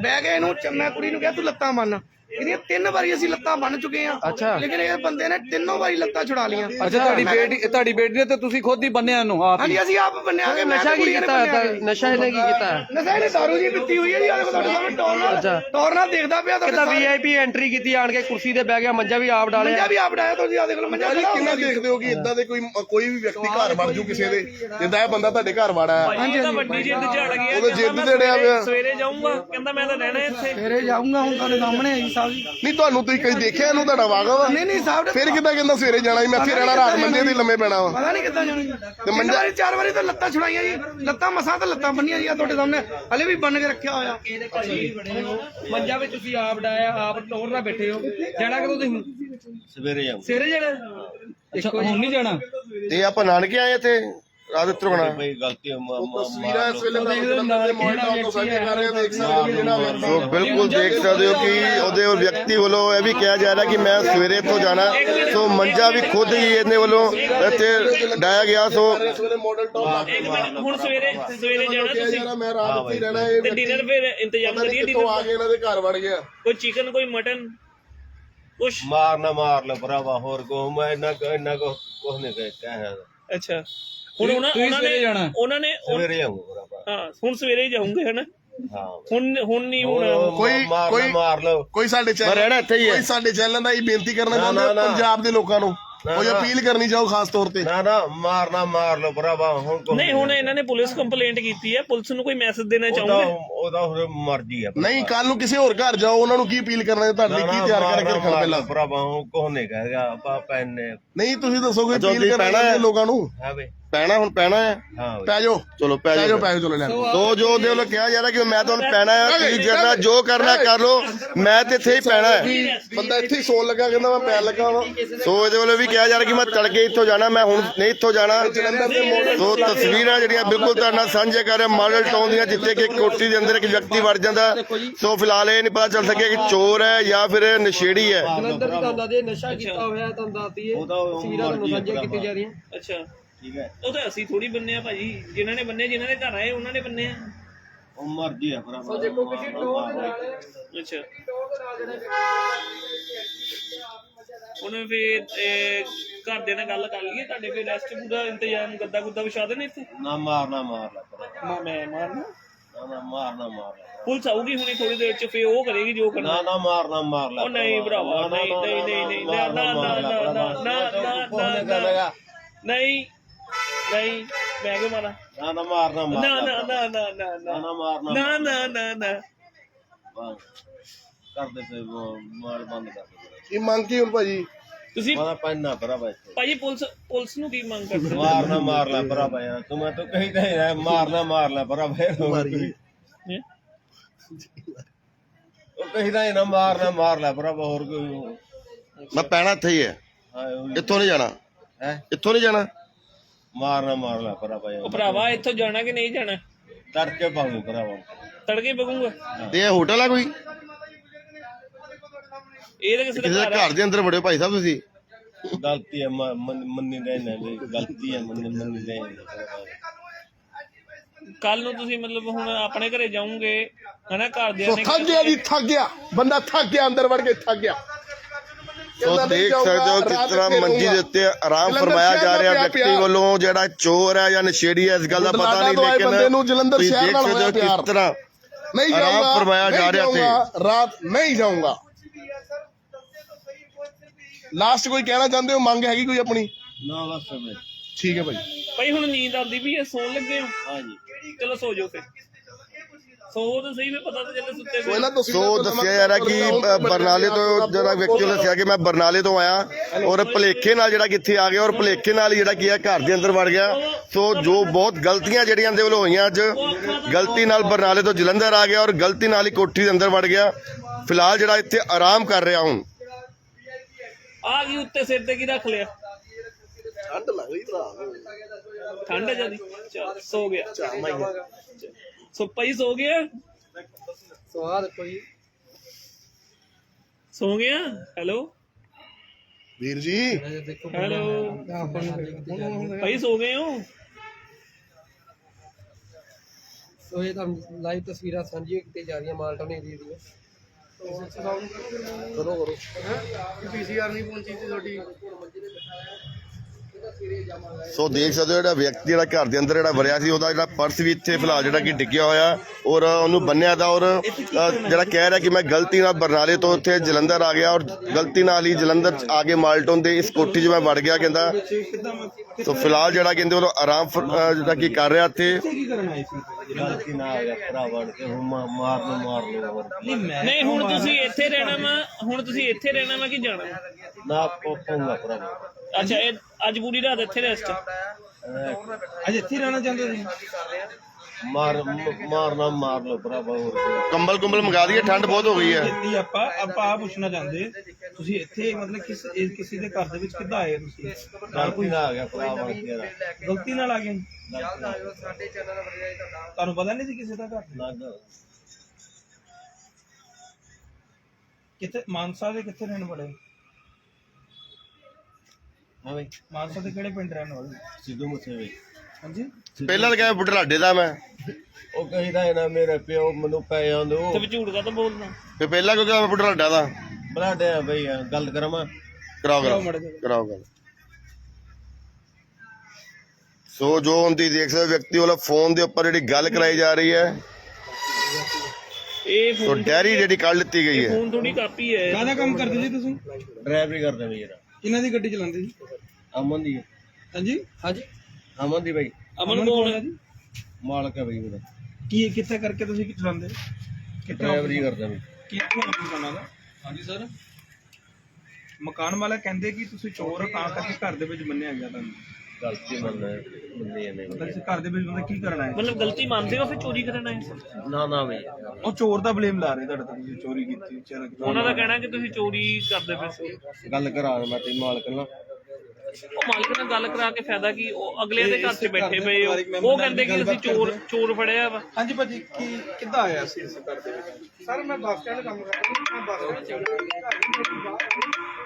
ਬਹਿ ਕੇ ਇਹਨੂੰ ਚ- ਮੈਂ ਕੁੜੀ ਨੂੰ ਕਿਹਾ ਤੂੰ ਲੱਤਾਂ ਬੰਨ। ਇਹਦੀਆਂ ਤਿੰਨ ਵਾਰੀ ਅਸੀਂ ਲੱਤਾਂ ਬੰਨ ਚੁੱਕੇ ਆ। ਲੇਕਿਨ ਇਹ ਬੰਦੇ ਨੇ ਤਿੰਨੋਂ ਵਾਰੀ ਲੱਤਾਂ ਛੁਡਾ ਲੀਆਂ ਅੱਛਾ ਤੁਹਾਡੀ ਬੇਟੀ ਤੁਹਾਡੀ ਬੇਟੀ ਨੇ ਤੇ ਤੁਸੀਂ ਖੁਦ ਹੀ ਬੰਨਿਆ ਇਹਨੂੰ ਆਪ ਹਾਂਜੀ ਅਸੀਂ ਆਪ ਬੰਨਿਆ ਕੇ ਮੈਂ ਨਸ਼ਾ ਕੀ ਨੇ ਕੀਤਾ। ਨਸ਼ਾ ਇਹਨੇ ਕੀ ਕੀਤਾ ਨਸ਼ਾ ਇਹਨੇ ਦਾਰੂ ਜੀ ਪੀਤੀ ਹੋਈ ਹੈ ਜੀ ਆ ਦੇਖੋ ਤੁਹਾਡੇ ਸਾਹਮਣੇ ਟੌਰ ਨਾਲ ਟੌਰ ਨਾਲ ਦੇਖਦਾ ਪਿਆ ਤੁਹਾਡੇ ਕਿਤਾ। ਵੀਆਈਪੀ ਐਂਟਰੀ ਕੀਤੀ ਆਣ ਕੇ ਕੁਰਸੀ ਤੇ ਬਹਿ ਗਿਆ ਮੰਜਾ ਵੀ ਆਪ ਡਾਲਿਆ ਮੰਜਾ ਵੀ ਆਪ ਡਾਇਆ ਤੁਸੀਂ ਆ ਦੇਖ ਲਓ ਮੰਜਾ ਕਿੰਨਾ। ਦੇਖਦੇ ਹੋ ਕਿ ਇਦਾਂ ਦੇ ਕੋਈ ਕੋਈ ਵੀ ਵਿਅਕਤੀ ਘਰ ਵੜ ਜੂ ਕਿਸੇ ਦੇ ਜਿੱਦਾਂ ਇਹ ਬੰਦਾ ਤੁਹਾਡੇ ਘਰ ਵੜਾ ਆ ਹਾਂਜੀ ਤਾਂ ਵੱਡੀ ਜਿੱਦ ਝੜ ਗਿਆ ਉਹਦੇ ਕਹਿੰਦਾ ਜਿੱਦ ਤੇ ਪਿਆ। ਸਵੇਰੇ ਜਾਊਂਗਾ ਕਹਿੰਦਾ ਮੈਂ ਤਾਂ ਰਹਿਣਾ ਇੱਥੇ ਸਵੇਰੇ ਜਾਊਂਗਾ ਹੁਣ ਤੁਹਾਡੇ ਸਾਹਮਣੇ ਹੈ ਜੀ ਸਾਹਿਬ ਜੀ ਨਹੀਂ ਤੁਹਾਨੂੰ ਤੁਸੀਂ ਕਦੀ ਦੇਖਿਆ ਇਹਨੂੰ? ਤੁਹਾਡਾ ਵਾਗਾ ਵਾ ਨਹੀਂ ਨਹੀਂ ਸਾਹਿਬ ਫਿਰ ਕਿੱਦਾਂ ਕਹਿੰਦਾ ਸਵੇਰੇ ਜਾਣਾ ਸੀ? ਮੈਂ ਇੱਥੇ ਰਹਿਣਾ ਰਾਤ ਮੰਜੇ ਤੇ ਲੰਮੇ ਪੈਣਾ ਵਾ। ਪਤਾ ਨਹੀਂ ਕਿੱਦਾਂ ਜਾਣੀ ਤੇ ਮੰਜਾ- ਚਾਰ ਵਾਰੀ ਤਾਂ ਲੱਤਾਂ ਛੁਡਾਈਆਂ ਜੀ। ਲੱਤਾਂ ਮਸਾਂ ਤਾਂ ਲੱਤਾਂ ਬੰਨੀਆਂ ਜੀ ਆ ਤੁਹਾਡੇ ਸਾਹਮਣੇ। ਹਲੇ ਵੀ ਬੰਨ ਕੇ ਰੱਖਿਆ ਹੋਇਆ। ਮੰਜਾ ਵਿੱਚ ਤੁਸੀਂ ਆਪ ਡਾਇਆ ਆਪ ਟੋਰ ਨਾਲ ਬੈਠੇ ਹੋ। ਜਾਣਾ ਕਦੋਂ ਤੁਸੀਂ? ਸਵੇਰੇ ਜਾਊਂ ਸਵੇਰੇ ਜਾਣਾ? ਅੱਛਾ ਹੁਣ ਨਹੀਂ ਜਾਣਾ? ਤੇ ਆਪਾਂ ਨਾਨਕੇ ਆਏ ਇੱਥੇ। ਤਸਵੀਰਾਂ ਇਸ ਵੇਲੇ ਤੋਂ ਦੇਖ ਸਕਦੇ ਹੋ ਜਿਹੜਾ ਸੋ ਬਿਲਕੁਲ ਦੇਖ ਸਕਦੇ ਹੋ ਕਿ ਉਹਦੇ ਵਿਅਕਤੀ ਵੱਲੋਂ ਇਹ ਵੀ ਕਿਹਾ ਜਾ ਰਿਹਾ ਕਿ ਮੈਂ ਸਵੇਰੇ ਇੱਥੋਂ ਜਾਣਾ। ਸੋ ਮੰਜਾ ਵੀ ਖੁਦ ਹੀ ਇਹਨੇ ਵੱਲੋਂ ਇੱਥੇ ਡਾਇਆ ਗਿਆ ਸੋ ਇਸ ਵੇਲੇ ਮਾਡਲ ਟਾਊਨ ਇੱਕ ਮਿੰਟ ਹੁਣ ਸਵੇਰੇ ਸਵੇਰੇ ਜਾਣਾ ਕਿਹਾ ਤੁਸੀਂ। ਜਾ ਰਿਹਾ ਮੈਂ ਰਾਤ ਉੱਥੇ ਹੀ ਰਹਿਣਾ ਇਹ ਤੇ ਡਿਨਰ ਫਿਰ ਇੰਤਜ਼ਾਮ ਪਤਾ ਨਹੀਂ ਕਰੀਏ ਕਿੱਥੋਂ ਆ ਡਿਨਰ ਕੇ ਇਹਨਾਂ ਦੇ ਘਰ ਵੜ ਗਿਆ। ਕੋਈ ਚਿਕਨ ਕੋਈ ਮਟਨ ਕੁਛ? ਮਾਰਨਾ ਮਾਰ ਲੈ ਭਰਾਵਾ ਹੋਰ ਕੋ ਮੈਂ ਇੰਨਾ ਕੁ- ਇੰਨਾ ਕੁ ਕੁਛ ਨਹੀਂ ਕਹਿ ਕਹਿ ਅੱਛਾ। ਹੁਣ ਉਹਨਾਂ ਤੁਸੀਂ ਉਹਨਾਂ ਸਵੇਰੇ ਨੇ ਜਾਣਾ? ਉਹਨਾਂ ਨੇ ਸਵੇਰੇ ਆਉਂਗਾ ਹਾਂ ਹੁਣ ਸਵੇਰੇ ਹੀ ਜਾਉਂਗੇ ਹਨਾ? ਹਾਂ। ਹੁਣ ਹੁਣ ਨਹੀਂ ਹੋਣਾ ਕੋਈ- ਕੋਈ- ਮਾਰ ਲਓ। ਕੋਈ ਸਾਡੇ ਮੈਂ ਰਹਿਣਾ ਚੈਨਲ ਇੱਥੇ ਹੀ ਹੈ ਕੋਈ ਸਾਡੇ ਚੈਨਲ ਦਾ ਇਹ ਬੇਨਤੀ ਕਰਨਾ ਨਾ, ਚਾਹੁੰਦੇ ਨਾ। ਪੰਜਾਬ ਦੇ ਲੋਕਾਂ ਨੂੰ? ਨਾ, ਕੋਈ ਨਾ। ਅਪੀਲ ਕਰਨੀ ਚਾਹੋ ਖਾਸ ਤੌਰ ਤੇ? ਨਾ ਨਾ ਮਾਰਨਾ ਮਾਰ ਲਓ ਭਰਾਵਾ ਹੁਣ ਕੁਛ ਨਹੀਂ ਹੁਣ ਇਹਨਾਂ ਨੇ ਪੁਲਿਸ ਕੰਪਲੇਂਟ ਕੀਤੀ ਹੈ ਪੁਲਿਸ ਨੂੰ ਕੋਈ ਮੈਸੇਜ ਦੇਣਾ ਉਹਦਾ ਚਾਹੁੰਦੇ ਉਹਦਾ ਹੋਰ ਮਰਜ਼ੀ ਆ ਨਹੀਂ ਕੱਲ ਨੂੰ ਕਿਸੇ ਹੋਰ ਘਰ ਜਾਓ ਉਹਨਾਂ ਨੂੰ ਕੀ ਅਪੀਲ ਕਰਨਾ ਤੁਹਾਡੇ ਲਈ ਕੀ ਤਿਆਰ ਕਰਕੇ ਰੱਖਣਾ ਪਹਿਲਾਂ? ਭਰਾਵਾ ਹੁਣ ਕੁਛ ਨਹੀਂ ਕਹੇਗਾ ਆਪਾਂ ਪੈਨੇ ਨਹੀਂ ਤੁਸੀਂ ਦੱਸੋ ਕੋਈ ਅਪੀਲ ਕਰਨਾ ਪੈਣਾ ਚਾਹੁੰਦੇ ਹੈ? ਲੋਕਾਂ ਨੂੰ? ਹੈ ਵੇ ਪੈਣਾ ਹੁਣ ਪੈਣਾ ਹੈ। ਪੈ ਜਾਓ। ਚਲੋ ਪੈ ਜਾਓ ਜਾਓ ਪੈ ਜਾਓ ਚਲੋ ਲੈ ਲਓ। ਸੋ ਜੋ ਉਹਦੇ ਵੱਲੋਂ ਕਿਹਾ ਜਾ ਰਿਹਾ ਕਿ ਮੈਂ ਤੁਹਾਨੂੰ ਪੈਣਾ ਹੈ ਤੁਸੀਂ ਜਿਹੜਾ ਜੋ ਕਰਨਾ ਕਰ ਲਓ। ਮੈਂ ਤੇ ਇੱਥੇ ਹੀ ਪੈਣਾ ਹੈ। ਬੰਦਾ ਇੱਥੇ ਹੀ ਸੌਣ ਲੱਗਾ ਕਹਿੰਦਾ ਮੈਂ ਪੈਣ ਲੱਗਾ ਵਾਂ। ਸੋ ਇਹਦੇ ਵੱਲੋਂ ਵੀ ਕਿਹਾ ਜਾ ਰਿਹਾ ਕਿ ਮੈਂ ਤੜਕੇ ਇੱਥੋਂ ਜਾਣਾ ਮੈਂ ਹੁਣ ਨਹੀਂ ਇੱਥੋਂ ਜਾਣਾ। ਸੋ ਤਸਵੀਰਾਂ ਜਿਹੜੀਆਂ ਬਿਲਕੁਲ ਤੁਹਾਡੇ ਨਾਲ ਸਾਂਝੇ ਕਰ ਰਿਹਾ ਮਾਡਲ ਟਾਊਨ ਦੀਆਂ ਜਿੱਥੇ ਕਿ ਕੋਠੀ ਦੇ ਅੰਦਰ ਇੱਕ ਵਿਅਕਤੀ ਵੜ ਜਾਂਦਾ। ਸੋ ਫਿਲਹਾਲ ਇਹ ਨਹੀਂ ਪਤਾ ਚੱਲ ਸਕਿਆ ਕਿ ਚੋਰ ਹੈ ਜਾਂ ਫਿਰ ਨਸ਼ੇੜੀ ਹੈ। ਜਲੰਧਰ ਦੀ ਤੁਹਾਨੂੰ ਦੱਸਦੇ ਨਸ਼ਾ ਕੀਤਾ ਹੋਇਆ ਤੁਹਾਨੂੰ ਦੱਸਦੀ ਹੈ ਤਸਵੀਰਾਂ ਤੁਹਾਨੂੰ ਸਾਂਝੀਆਂ ਕੀਤੀਆਂ ਜਾ ਰਹੀਆਂ। ਅੱਛਾ। ਉਹ ਤਾਂ ਅਸੀਂ ਥੋੜੀ ਬੰਨੇ ਆ ਭਾਜੀ ਜਿਨ੍ਹਾਂ ਨੇ ਬੰਨੇ ਜਿਨ੍ਹਾਂ ਦੇ ਘਰ ਆਏ ਉਹਨਾਂ ਨੇ ਬੰਨੇ ਆ ਉਹ ਮਰਜ਼ੀ ਹੈ ਭਰਾ ਸੋ ਦੇਖੋ ਕਿਸੇ ਟੋਰ ਦੇ ਨਾਲ ਅੱਛਾ ਟੋਰ ਦੇ ਨਾਲ ਜਿਹੜੇ ਉਹਨਾਂ ਫੇਰ ਘਰ ਦੇ ਨਾਲ ਗੱਲ ਕਰ ਲਈਏ ਤੁਹਾਡੇ ਫੇਰ ਰੈਸਟ ਪੂਰਾ ਇੰਤਜ਼ਾਮ ਗੱਦਾ ਗੁੱਦਾ ਵਿਛਾ ਦੇਣਾ ਇੱਥੇ ਨਾ ਮਾਰਨਾ ਮਾਰ ਮਾ ਮੈਂ ਮਾਰਨਾ ਨਾ ਮਾਰਨਾ ਮਾਰਨਾ ਪੁਲਿਸ ਆਊਗੀ ਹੁਣੀ ਥੋੜੀ ਦੇਰ ਚ ਫੇ ਉਹ ਕਰੇਗੀ ਜੋ ਕਰਨਾ ਨਾ ਨਾ ਮਾਰਨਾ ਮਾਰ ਲੈ ਉਹ ਨਹੀਂ ਭਰਾਵਾ ਨਹੀਂ ਨਹੀਂ ਨਹੀਂ ਨਾ ਨਾ ਨਾ ਨਾ ਨਾ ਨਾ ਨਹੀਂ ਨਹੀਂ ਮੈਂ ਕਿਉਂ ਮਾਰਾਂ? ਨਾ ਨਾ ਮਾਰਨਾ ਮਾਰ ਨਾ ਲੈ ਨਾ ਭਰਾ। ਨਾ ਨਾ ਨਾ ਨਾ। ਨਾ ਨਾ ਮਾਰਨਾ ਨਾ ਨਾ ਨਾ ਨਾ। ਬਸ। ਕਰ ਦੇ ਤੇ ਉਹ ਮਾਰ ਬੰਦ ਕਰ ਦੇ ਕੀ ਮੰਗ ਕੀ ਹੁਣ ਭਾਜੀ? ਤੁਸੀਂ ਮਾਰਾ ਪੈਨਾ ਭਰਾ ਬਾਈ ਭਾਈ ਪੁਲਿਸ ਪੁਲਿਸ ਨੂੰ ਕੀ ਮੰਗ ਕਰਦੇ ਹੋ? ਮਾਰਨਾ ਮਾਰ ਲੈ ਭਰਾ ਬਾਈ ਤੂੰ ਮੈਂ ਤਾਂ ਕਹੀ ਨਹੀਂ ਮਾਰਨਾ ਮਾਰ? ਲੈ ਭਰਾ ਬਾਈ ਹੈਂ? ਉਹ ਕਹੀਦਾ ਇਹ ਨਾ ਮਾਰਨਾ ਮਾਰ ਲੈ ਭਰਾ ਹੋਰ ਕੋਈ ਮੈਂ ਪੈਣਾ ਇੱਥੇ ਹੀ ਹੈ। ਹਾਂ ਇੱਥੋਂ ਨਹੀਂ ਜਾਣਾ। ਹੈ? ਇੱਥੋਂ ਨਹੀਂ ਜਾਣਾ। ਮਾਰਨਾ ਮਾਰ ਲੈ ਭਰਾ ਬਾਈ ਉਹ ਭਰਾਵਾ ਇੱਥੋਂ ਜਾਣਾ ਕਿ ਨਹੀਂ ਜਾਣਾ? ਤੜਕੇ ਪਾਉਂ ਭਰਾਵਾ। ਤੜਕੇ ਬਗੂਗਾ ਤੇ ਇਹ ਹੋਟਲ ਆ ਕੋਈ? ਇਹ ਤਾਂ ਕਿਸੇ ਦਾ ਦੇ ਘਰ ਘਰ ਦੇ ਅੰਦਰ ਬੜੇ ਭਾਈ ਸਾਹਿਬ ਤੁਸੀਂ? ਗਲਤੀ ਹੈ ਮ- ਮੰਨ- ਮੰਨੀ ਦੇ ਨਾ ਵੀ ਗਲਤੀ ਹੈ ਮੰਨੀ ਮੰਨੀ ਦੇ ਕੱਲ ਨੂੰ ਤੁਸੀਂ ਮਤਲਬ ਹੁਣ ਆਪਣੇ ਘਰੇ ਜਾਓਗੇ ਹਨਾ ਘਰਦਿਆਂ ਸੋ ਨੇ ਥੱਕ ਗਿਆ ਜੀ ਥੱਕ ਗਿਆ। ਬੰਦਾ ਥੱਕ ਗਿਆ ਅੰਦਰ ਵੜ ਕੇ ਥੱਕ ਗਿਆ। ਸੋ ਦੇਖ ਸਕਦੇ ਹੋ ਕਿਸ ਤਰ੍ਹਾਂ ਮੰਜੀ ਦੇ ਉੱਤੇ ਆਰਾਮ ਫਰਮਾਇਆ ਜਾ ਰਿਹਾ ਵਿਅਕਤੀ ਵੱਲੋਂ ਜਿਹੜਾ ਚੋਰ ਹੈ ਜਾਂ ਨਸ਼ੇੜੀ ਹੈ ਇਸ ਗੱਲ ਦਾ ਪਤਾ ਨਹੀਂ ਲੇਕਿਨ ਬੰਦੇ ਨੂੰ ਜਲੰਧਰ ਸ਼ਹਿਰ ਨਾਲ ਹੋਇਆ ਪਿਆਰ। ਕਿਸ ਤਰ੍ਹਾਂ ਨਹੀਂ ਜਾਊਂਗਾ ਆਰਾਮ ਫਰਮਾਇਆ ਜਾ ਰਿਹਾ ਤੇ ਰਾਤ ਨਹੀਂ ਜਾਊਂਗਾ। ਲਾਸਟ ਕੋਈ ਕਹਿਣਾ ਚਾਹੁੰਦੇ ਹੋ? ਮੰਗ ਹੈਗੀ ਕੋਈ ਆਪਣੀ? ਨਾ ਬਸ ਠੀਕ ਹੈ ਭਾਈ। ਭਾਈ ਹੁਣ ਨੀਂਦ ਆਉਂਦੀ ਵੀ ਹੈ ਸੌਣ ਲੱਗੇ ਹੋ? ਹਾਂਜੀ। ਚਲੋ ਸੋ ਜਾਓ ਫਿਰ। ਸੋ ਦੱਸਿਆ ਯਾਰ ਕਿ ਬਰਨਾਲੇ ਤੋਂ ਜਿਹੜਾ ਵਿਅਕਤੀ ਨੇ ਦੱਸਿਆ ਕਿ ਮੈਂ ਬਰਨਾਲੇ ਤੋਂ ਆਇਆ ਔਰ ਭਲੇਖੇ ਨਾਲ ਜਿਹੜਾ ਕਿੱਥੇ ਆ ਗਿਆ ਔਰ ਭਲੇਖੇ ਨਾਲ ਹੀ ਜਿਹੜਾ ਕੀ ਹੈ ਘਰ ਦੇ ਅੰਦਰ ਵੜ ਗਿਆ। ਸੋ ਜੋ ਬਹੁਤ ਗਲਤੀਆਂ ਜਿਹੜੀਆਂ ਦੇ ਵੱਲੋਂ ਹੋਈਆਂ ਅੱਜ ਗਲਤੀ ਨਾਲ ਬਰਨਾਲੇ ਤੋਂ ਜਲੰਧਰ ਆ ਗਿਆ ਔਰ ਗਲਤੀ ਨਾਲ ਹੀ ਕੋਠੀ ਦੇ ਅੰਦਰ ਵੜ ਗਿਆ। ਫਿਲਹਾਲ ਜਿਹੜਾ ਇੱਥੇ ਆਰਾਮ ਕਰ ਰਿਹਾ ਹੁਣ। ਆ ਗਈ ਉੱਤੇ ਸਿਰ ਤੇ ਕੀ ਰੱਖ ਲਿਆ? ਠੰਡ ਲੱਗ ਰਹੀ ਭਰਾ। ਠੰਡ ਜਿਆਦੀ। ਸੋ ਗਿਆ। सुप्पा जी सो गया स्वाद कोई ਸੌ ਗਿਆ ਹੈਲੋ ਵੀਰ ਜੀ ਹੈਲੋ ਭਾਈ ਸੋ ਗਏ ਹੋ ਸੋ ਇਹ ਤਾਂ ਲਾਈਵ ਤਸਵੀਰਾਂ ਸਾਂਝੀਆਂ ਕੀਤੀਆਂ ਜਾ ਰਹੀਆਂ ਮਾਲਟਾ ਨੇ ਦੀ ਦੀਆਂ ਕਰੋ ਕਰੋ ਪੀਸੀਆਰ ਨਹੀਂ ਪਹੁੰਚੀ ਸੀ ਤੁਹਾਡੀ ਸੋ ਦੇਖ ਸਕਦੇ ਹੋ ਜਿਹੜਾ ਵਿਅਕਤੀ, ਜਿਹੜਾ ਘਰ ਦੇ ਅੰਦਰ ਜਿਹੜਾ ਵਰਿਆ ਸੀ, ਉਹਦਾ ਜਿਹੜਾ ਪਰਸ ਵੀ ਇੱਥੇ ਫਿਲਹਾਲ ਜਿਹੜਾ ਕਿ ਡਿੱਗਿਆ ਹੋਇਆ ਔਰ ਉਹਨੂੰ ਬੰਨਿਆ ਦਾ ਔਰ ਜਿਹੜਾ ਕਹਿ ਰਿਹਾ ਕਿ ਮੈਂ ਗਲਤੀ ਨਾਲ ਬਰਨਾਲੇ ਤੋਂ ਉੱਥੇ ਜਲੰਧਰ ਆ ਗਿਆ ਔਰ ਗਲਤੀ ਨਾਲ ਹੀ ਜਲੰਧਰ ਆ ਕੇ ਮਾਲਟੋਨ ਦੇ ਇਸ ਕੋਠੀ 'ਚ ਮੈਂ ਵੜ ਗਿਆ ਕਹਿੰਦਾ। ਸੋ ਫਿਲਹਾਲ ਜਿਹੜਾ ਕਹਿੰਦੇ ਉਹ ਆਰਾਮ ਜਿਹੜਾ ਕਿ ਕਰ ਰਿਹਾ ਇੱਥੇ। ਗਲਤੀ ਆ ਭਰਾ ਬਣ ਕੇ ਹੁਣ ਮਾ- ਮਾਰ ਨੂੰ। ਮਾਰ ਲਓ ਹੋਰ ਨਹੀਂ ਹੁਣ ਤੁਸੀਂ ਇੱਥੇ ਰਹਿਣਾ ਵਾ ਹੁਣ ਤੁਸੀਂ ਇੱਥੇ ਰਹਿਣਾ ਵਾ ਕਿ ਜਾਣਾ? ਨਾ ਪਉਂਗਾ ਭਰਾ। ਅੱਛਾ ਇਹ ਅੱਜ ਪੂਰੀ ਰਾਤ ਇੱਥੇ ਰੈਸਟ ਅੱਜ ਇੱਥੇ ਰਹਿਣਾ ਚਾਹੁੰਦੇ ਮਾਰ ਮ- ਮਾਰਨਾ ਮਾਰ ਲਓ ਭਰਾ ਹੋਰ। ਕੋਈ। ਕੰਬਲ ਕੁੰਬਲ ਮੰਗਾ ਦਈਏ ਠੰਡ ਬਹੁਤ ਹੋ ਗਈ ਹੈ। ਆਪਾਂ ਆਪਾਂ ਆ ਪੁੱਛਣਾ ਚਾਹੁੰਦੇ। ਤੁਸੀਂ ਇੱਥੇ ਮਤਲਬ ਕਿਸ ਇਹ ਕਿਸੇ ਦੇ ਘਰ ਦੇ ਵਿੱਚ ਕਿੱਦਾਂ ਆਏ ਤੁਸੀਂ? ਗਲਤੀ ਨਾ ਆ ਗਿਆ ਭਰਾ ਯਾਰ। ਗਲਤੀ ਨਾਲ ਆ ਗਏ? ਸਾਡੇ ਚੈਨਲ ਦਾ ਵਧੀਆ ਤੁਹਾਡਾ। ਤੁਹਾਨੂੰ ਪਤਾ ਨਹੀਂ ਸੀ ਕਿਸੇ ਦਾ ਘਰ। ਕਿੱਥੇ ਮਾਨਸਾ ਦੇ ਕਿੱਥੇ ਰਹਿਣ ਵਾਲੇ? ਹਾਂ ਬਈ। ਮਾਨਸਾ ਦੇ ਕਿਹੜੇ ਪਿੰਡ ਰਹਿਣ ਵਾਲੇ? ਸਿੱਧੂ ਮੁੱਸੇ ਵੇ ਹਾਂਜੀ? ਪਹਿਲਾਂ ਤਾਂ ਕਿਹਾ ਬੁਢਲਾਡੇ ਦਾ ਮੈਂ। ਉਹ ਕਹਿੰਦਾ ਹੈ ਨਾ ਮੇਰੇ ਪਿਓ ਮੈਨੂੰ ਪੈ ਆਉਂਦੇ ਤੇ ਵੀ ਝੂਠ ਕਾ ਤਾਂ ਬੋਲਣਾ? ਤੇ ਪਹਿਲਾਂ ਕਿਉਂ ਕਿਹਾ ਮੈਂ ਬੁਢਲਾਡਾ ਦਾ? ਬਲਾਡੇ ਆ ਬਈ ਗੱਲ ਕਰਾਂ ਕਰਾਓ ਕਰਾਓ ਕਰਾਓ ਗੱਲ। ਸੋ ਜੋ ਤੁਸੀਂ ਦੇਖ ਸਕਦੇ ਹੋ ਵਿਅਕਤੀ ਵੱਲੋਂ ਫੋਨ ਦੇ ਉੱਪਰ ਜਿਹੜੀ ਗੱਲ ਕਰਾਈ ਜਾ ਰਹੀ ਹੈ ਇਹ ਸੋ ਫੋਨ ਡੈਰੀ ਜਿਹੜੀ ਕੱਢ ਲਿੱਤੀ ਗਈ ਹੈ। ਫੋਨ ਥੋੜੀ ਕਾਪੀ ਹੈ। ਕਾਹਦਾ ਕੰਮ ਕਰਦੇ ਸੀ ਤੁਸੀਂ? ਡਰਾਈਵਰੀ ਕਰਦੇ ਬਈ ਯਾਰ। ਕਿਹਨਾਂ ਦੀ ਗੱਡੀ ਚਲਾਉਂਦੇ ਸੀ ਅਮਨ ਦੀ। ਹਾਂਜੀ? ਹਾਂਜੀ। ਅਮਨ ਦੀ ਬਈ। ਅਮਨ ਕੌਣ ਹੈ ਜੀ? ਮਾਲਕ ਹੈ ਬਈ ਉਹਦਾ। ਕੀ ਕਿੱਥੇ ਕਰਕੇ ਤੁਸੀਂ ਚਲਾਉਂਦੇ? ਕਿੱਥੇ ਡਰਾਈਵਰੀ ਕਰਦਾ ਬਈ। ਕੀ ਨਾਮ ਉਹਨਾਂ ਦਾ? ਹਾਂਜੀ ਸਰ। ਮਕਾਨ ਵਾਲਾ ਕਹਿੰਦੇ ਕਿ ਤੁਸੀਂ ਚੋਰ ਹੋ, ਤਾਂ ਕਰਕੇ ਘਰ ਦੇ ਵਿੱਚ ਬੰਨਿਆ ਗਿਆ ਤੁਹਾਨੂੰ। ਗਲਤੀ ਮੰਨਦਾ ਮੰਨੀ ਤੁਸੀਂ ਘਰ ਦੇ ਵਿੱਚ ਬੰਦੇ ਕੀ ਕਰਨਾ ਹੈ? ਮਤਲਬ ਗਲਤੀ ਮੰਨਦੇ ਹੋ ਫਿਰ ਚੋਰੀ ਕਰਨਾ ਹੈ? ਨਾ ਨਾ ਬਈ ਉਹ ਚੋਰ ਦਾ ਬਲੇਮ ਲਾ ਰਹੇ ਤੁਹਾਡੇ ਤੇ ਤੁਸੀਂ ਚੋਰੀ ਕੀਤੀ ਚੋਰ ਉਹਨਾਂ ਦਾ ਕਹਿਣਾ ਕਿ ਤੁਸੀਂ ਚੋਰੀ ਕਰਦੇ ਪਏ ਸੀ। ਗੱਲ ਕਰਾ ਮੈਂ ਤੇ ਮਾਲਕ ਨਾਲ। ਉਹ ਮਾਲਕ ਨਾਲ ਗੱਲ ਕਰਾ ਕੇ ਫਾਇਦਾ ਕੀ ਉਹ ਅਗਲੇ ਦੇ ਘਰ 'ਚ ਬੈਠੇ ਪਏ ਹੋ ਉਹ ਕਹਿੰਦੇ ਕਿ ਅਸੀਂ ਚੋਰ ਚੋਰ ਫੜਿਆ ਵਾ। ਹਾਂਜੀ ਭਾਜੀ ਕੀ ਕਿੱਦਾਂ ਆਇਆ ਸੀ ਇਸ ਘਰ ਦੇ ਵਿੱਚ? ਸਰ ਮੈਂ ਬੱਸ ਸਟੈਂਡ ਕੰਮ ਕਰਦਾ ਮੈਂ ਬੱਸ ਸਟੈਂਡ ਸੋ।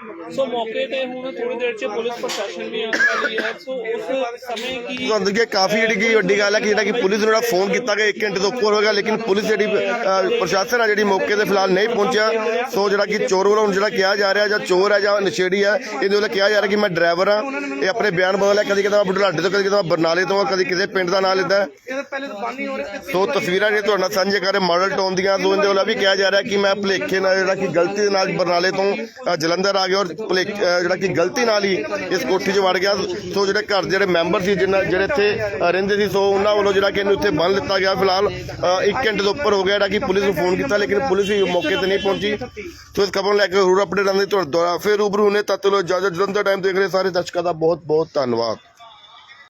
ਮੌਕੇ ਤੇ ਹੁਣ ਥੋੜੀ ਦੇਰ 'ਚ ਪੁਲਿਸ ਪ੍ਰਸ਼ਾਸਨ ਵੀ ਆਉਣ ਵਾਲੀ ਹੈ। ਸੋ ਉਸ ਸਮੇਂ ਕੀ ਤੁਹਾਨੂੰ ਅੱਗੇ ਕਾਫੀ ਜਿਹੜੀ ਕਿ ਵੱਡੀ ਗੱਲ ਹੈ ਕਿ ਜਿਹੜਾ ਕਿ ਪੁਲਿਸ ਨੂੰ ਜਿਹੜਾ ਫੋਨ ਕੀਤਾ ਗਿਆ 1 ਘੰਟੇ ਤੋਂ ਉੱਪਰ ਹੋ ਗਿਆ ਲੇਕਿਨ ਪੁਲਿਸ ਜਿਹੜੀ ਅ, ਪ੍ਰਸ਼ਾਸਨ ਆ ਜਿਹੜੀ ਮੌਕੇ ਤੇ ਫਿਲਹਾਲ ਨਹੀਂ ਪਹੁੰਚਿਆ। ਸੋ ਜਿਹੜਾ ਕਿ ਚੋਰ ਵੱਲੋਂ ਹੁਣ ਜਿਹੜਾ ਕਿਹਾ ਜਾ ਰਿਹਾ ਜਾਂ ਚੋਰ ਹੈ ਜਾਂ ਨਸ਼ੇੜੀ ਹੈ ਇਹਦੇ ਵੱਲੋਂ ਕਿਹਾ ਜਾ ਰਿਹਾ ਕਿ ਮੈਂ ਡਰਾਈਵਰ ਹਾਂ। ਇਹ ਆਪਣੇ ਬਿਆਨ ਬਦਲ ਹੈ ਕਦੀ ਕਿਤੇ ਮੈਂ ਬੁਢਲਾਡੇ ਤੋਂ ਕਦੀ ਕਿਤੇ ਮੈਂ ਬਰਨਾਲੇ ਤੋਂ ਕਦੀ ਕਿਸੇ ਪਿੰਡ ਦਾ ਨਾਂ ਲੈਂਦਾ। ਇਹਦੇ ਪਹਿਲੇ ਤਾਂ ਬੰਦ ਨਹੀਂ ਹੋ ਰਹੇ ਸੋ ਤਸਵੀਰਾਂ ਜਿਹੜੀਆਂ ਤੁਹਾਡੇ ਨਾਲ ਸਾਂਝੇ ਕਰ ਰਹੇ ਮਾਡਲ ਟਾਊਨ ਦੀਆਂ ਸੋ ਇਹਦੇ ਵੱਲੋਂ ਵੀ ਕਿਹਾ ਜਾ ਰਿਹਾ ਕਿ ਮੈਂ ਭੁਲੇਖੇ ਨਾਲ ਜਿਹੜਾ ਕਿ ਗਲਤੀ ਦੇ ਨਾਲ ਬਰਨਾਲੇ ਤੋਂ ਅ, ਜਲੰਧਰ ਆ ਗਿਆ ਔਰ ਭੁਲੇਖ- ਅ, ਜਿਹੜਾ ਕਿ ਗਲਤੀ ਨਾਲ ਹੀ ਇਸ ਕੋਠੀ 'ਚ ਵੜ ਗਿਆ। ਸੋ ਜਿਹੜੇ ਘਰ ਦੇ ਜਿਹੜੇ ਮੈਂਬਰ ਸੀ ਜਿਨ੍ਹਾਂ ਜਿਹੜੇ ਇੱਥੇ ਅ, ਰਹਿੰਦੇ ਸੀ ਸੋ ਉਹਨਾਂ ਵੱਲੋਂ ਜਿਹੜਾ ਕਿ ਇਹਨੂੰ ਇੱਥੇ ਬੰਨ ਲਿੱਤਾ ਗਿਆ। ਫਿਲਹਾਲ 1 ਘੰਟੇ ਤੋਂ ਉੱਪਰ ਹੋ ਗਿਆ ਜਿਹੜਾ ਕਿ ਪੁਲਿਸ ਨੂੰ ਫੋਨ ਕੀਤਾ ਲੇਕਿਨ ਪੁਲਿਸ ਵੀ ਮੌਕੇ ਤੇ ਨਹੀਂ ਪਹੁੰਚੀ। ਸੋ ਇਸ ਖਬਰ ਨੂੰ ਲੈ ਕੇ ਹੋਰ ਅਪਡੇਟ ਆਉਂਦੇ ਤੁਹਾਡੇ ਦੁਆਰਾ ਫਿਰ ਰੂਬਰੂ ਨੇ ਤਦ ਤੱਕ ਲੋ ਇਜਾਜ਼ਤ ਜਲੰਧਰ ਟਾਈਮ ਦੇਖ ਰਹੇ ਸਾਰੇ ਦਰਸ਼ਕਾਂ ਦਾ ਬਹੁਤ ਬਹੁਤ ਧੰਨਵਾਦ।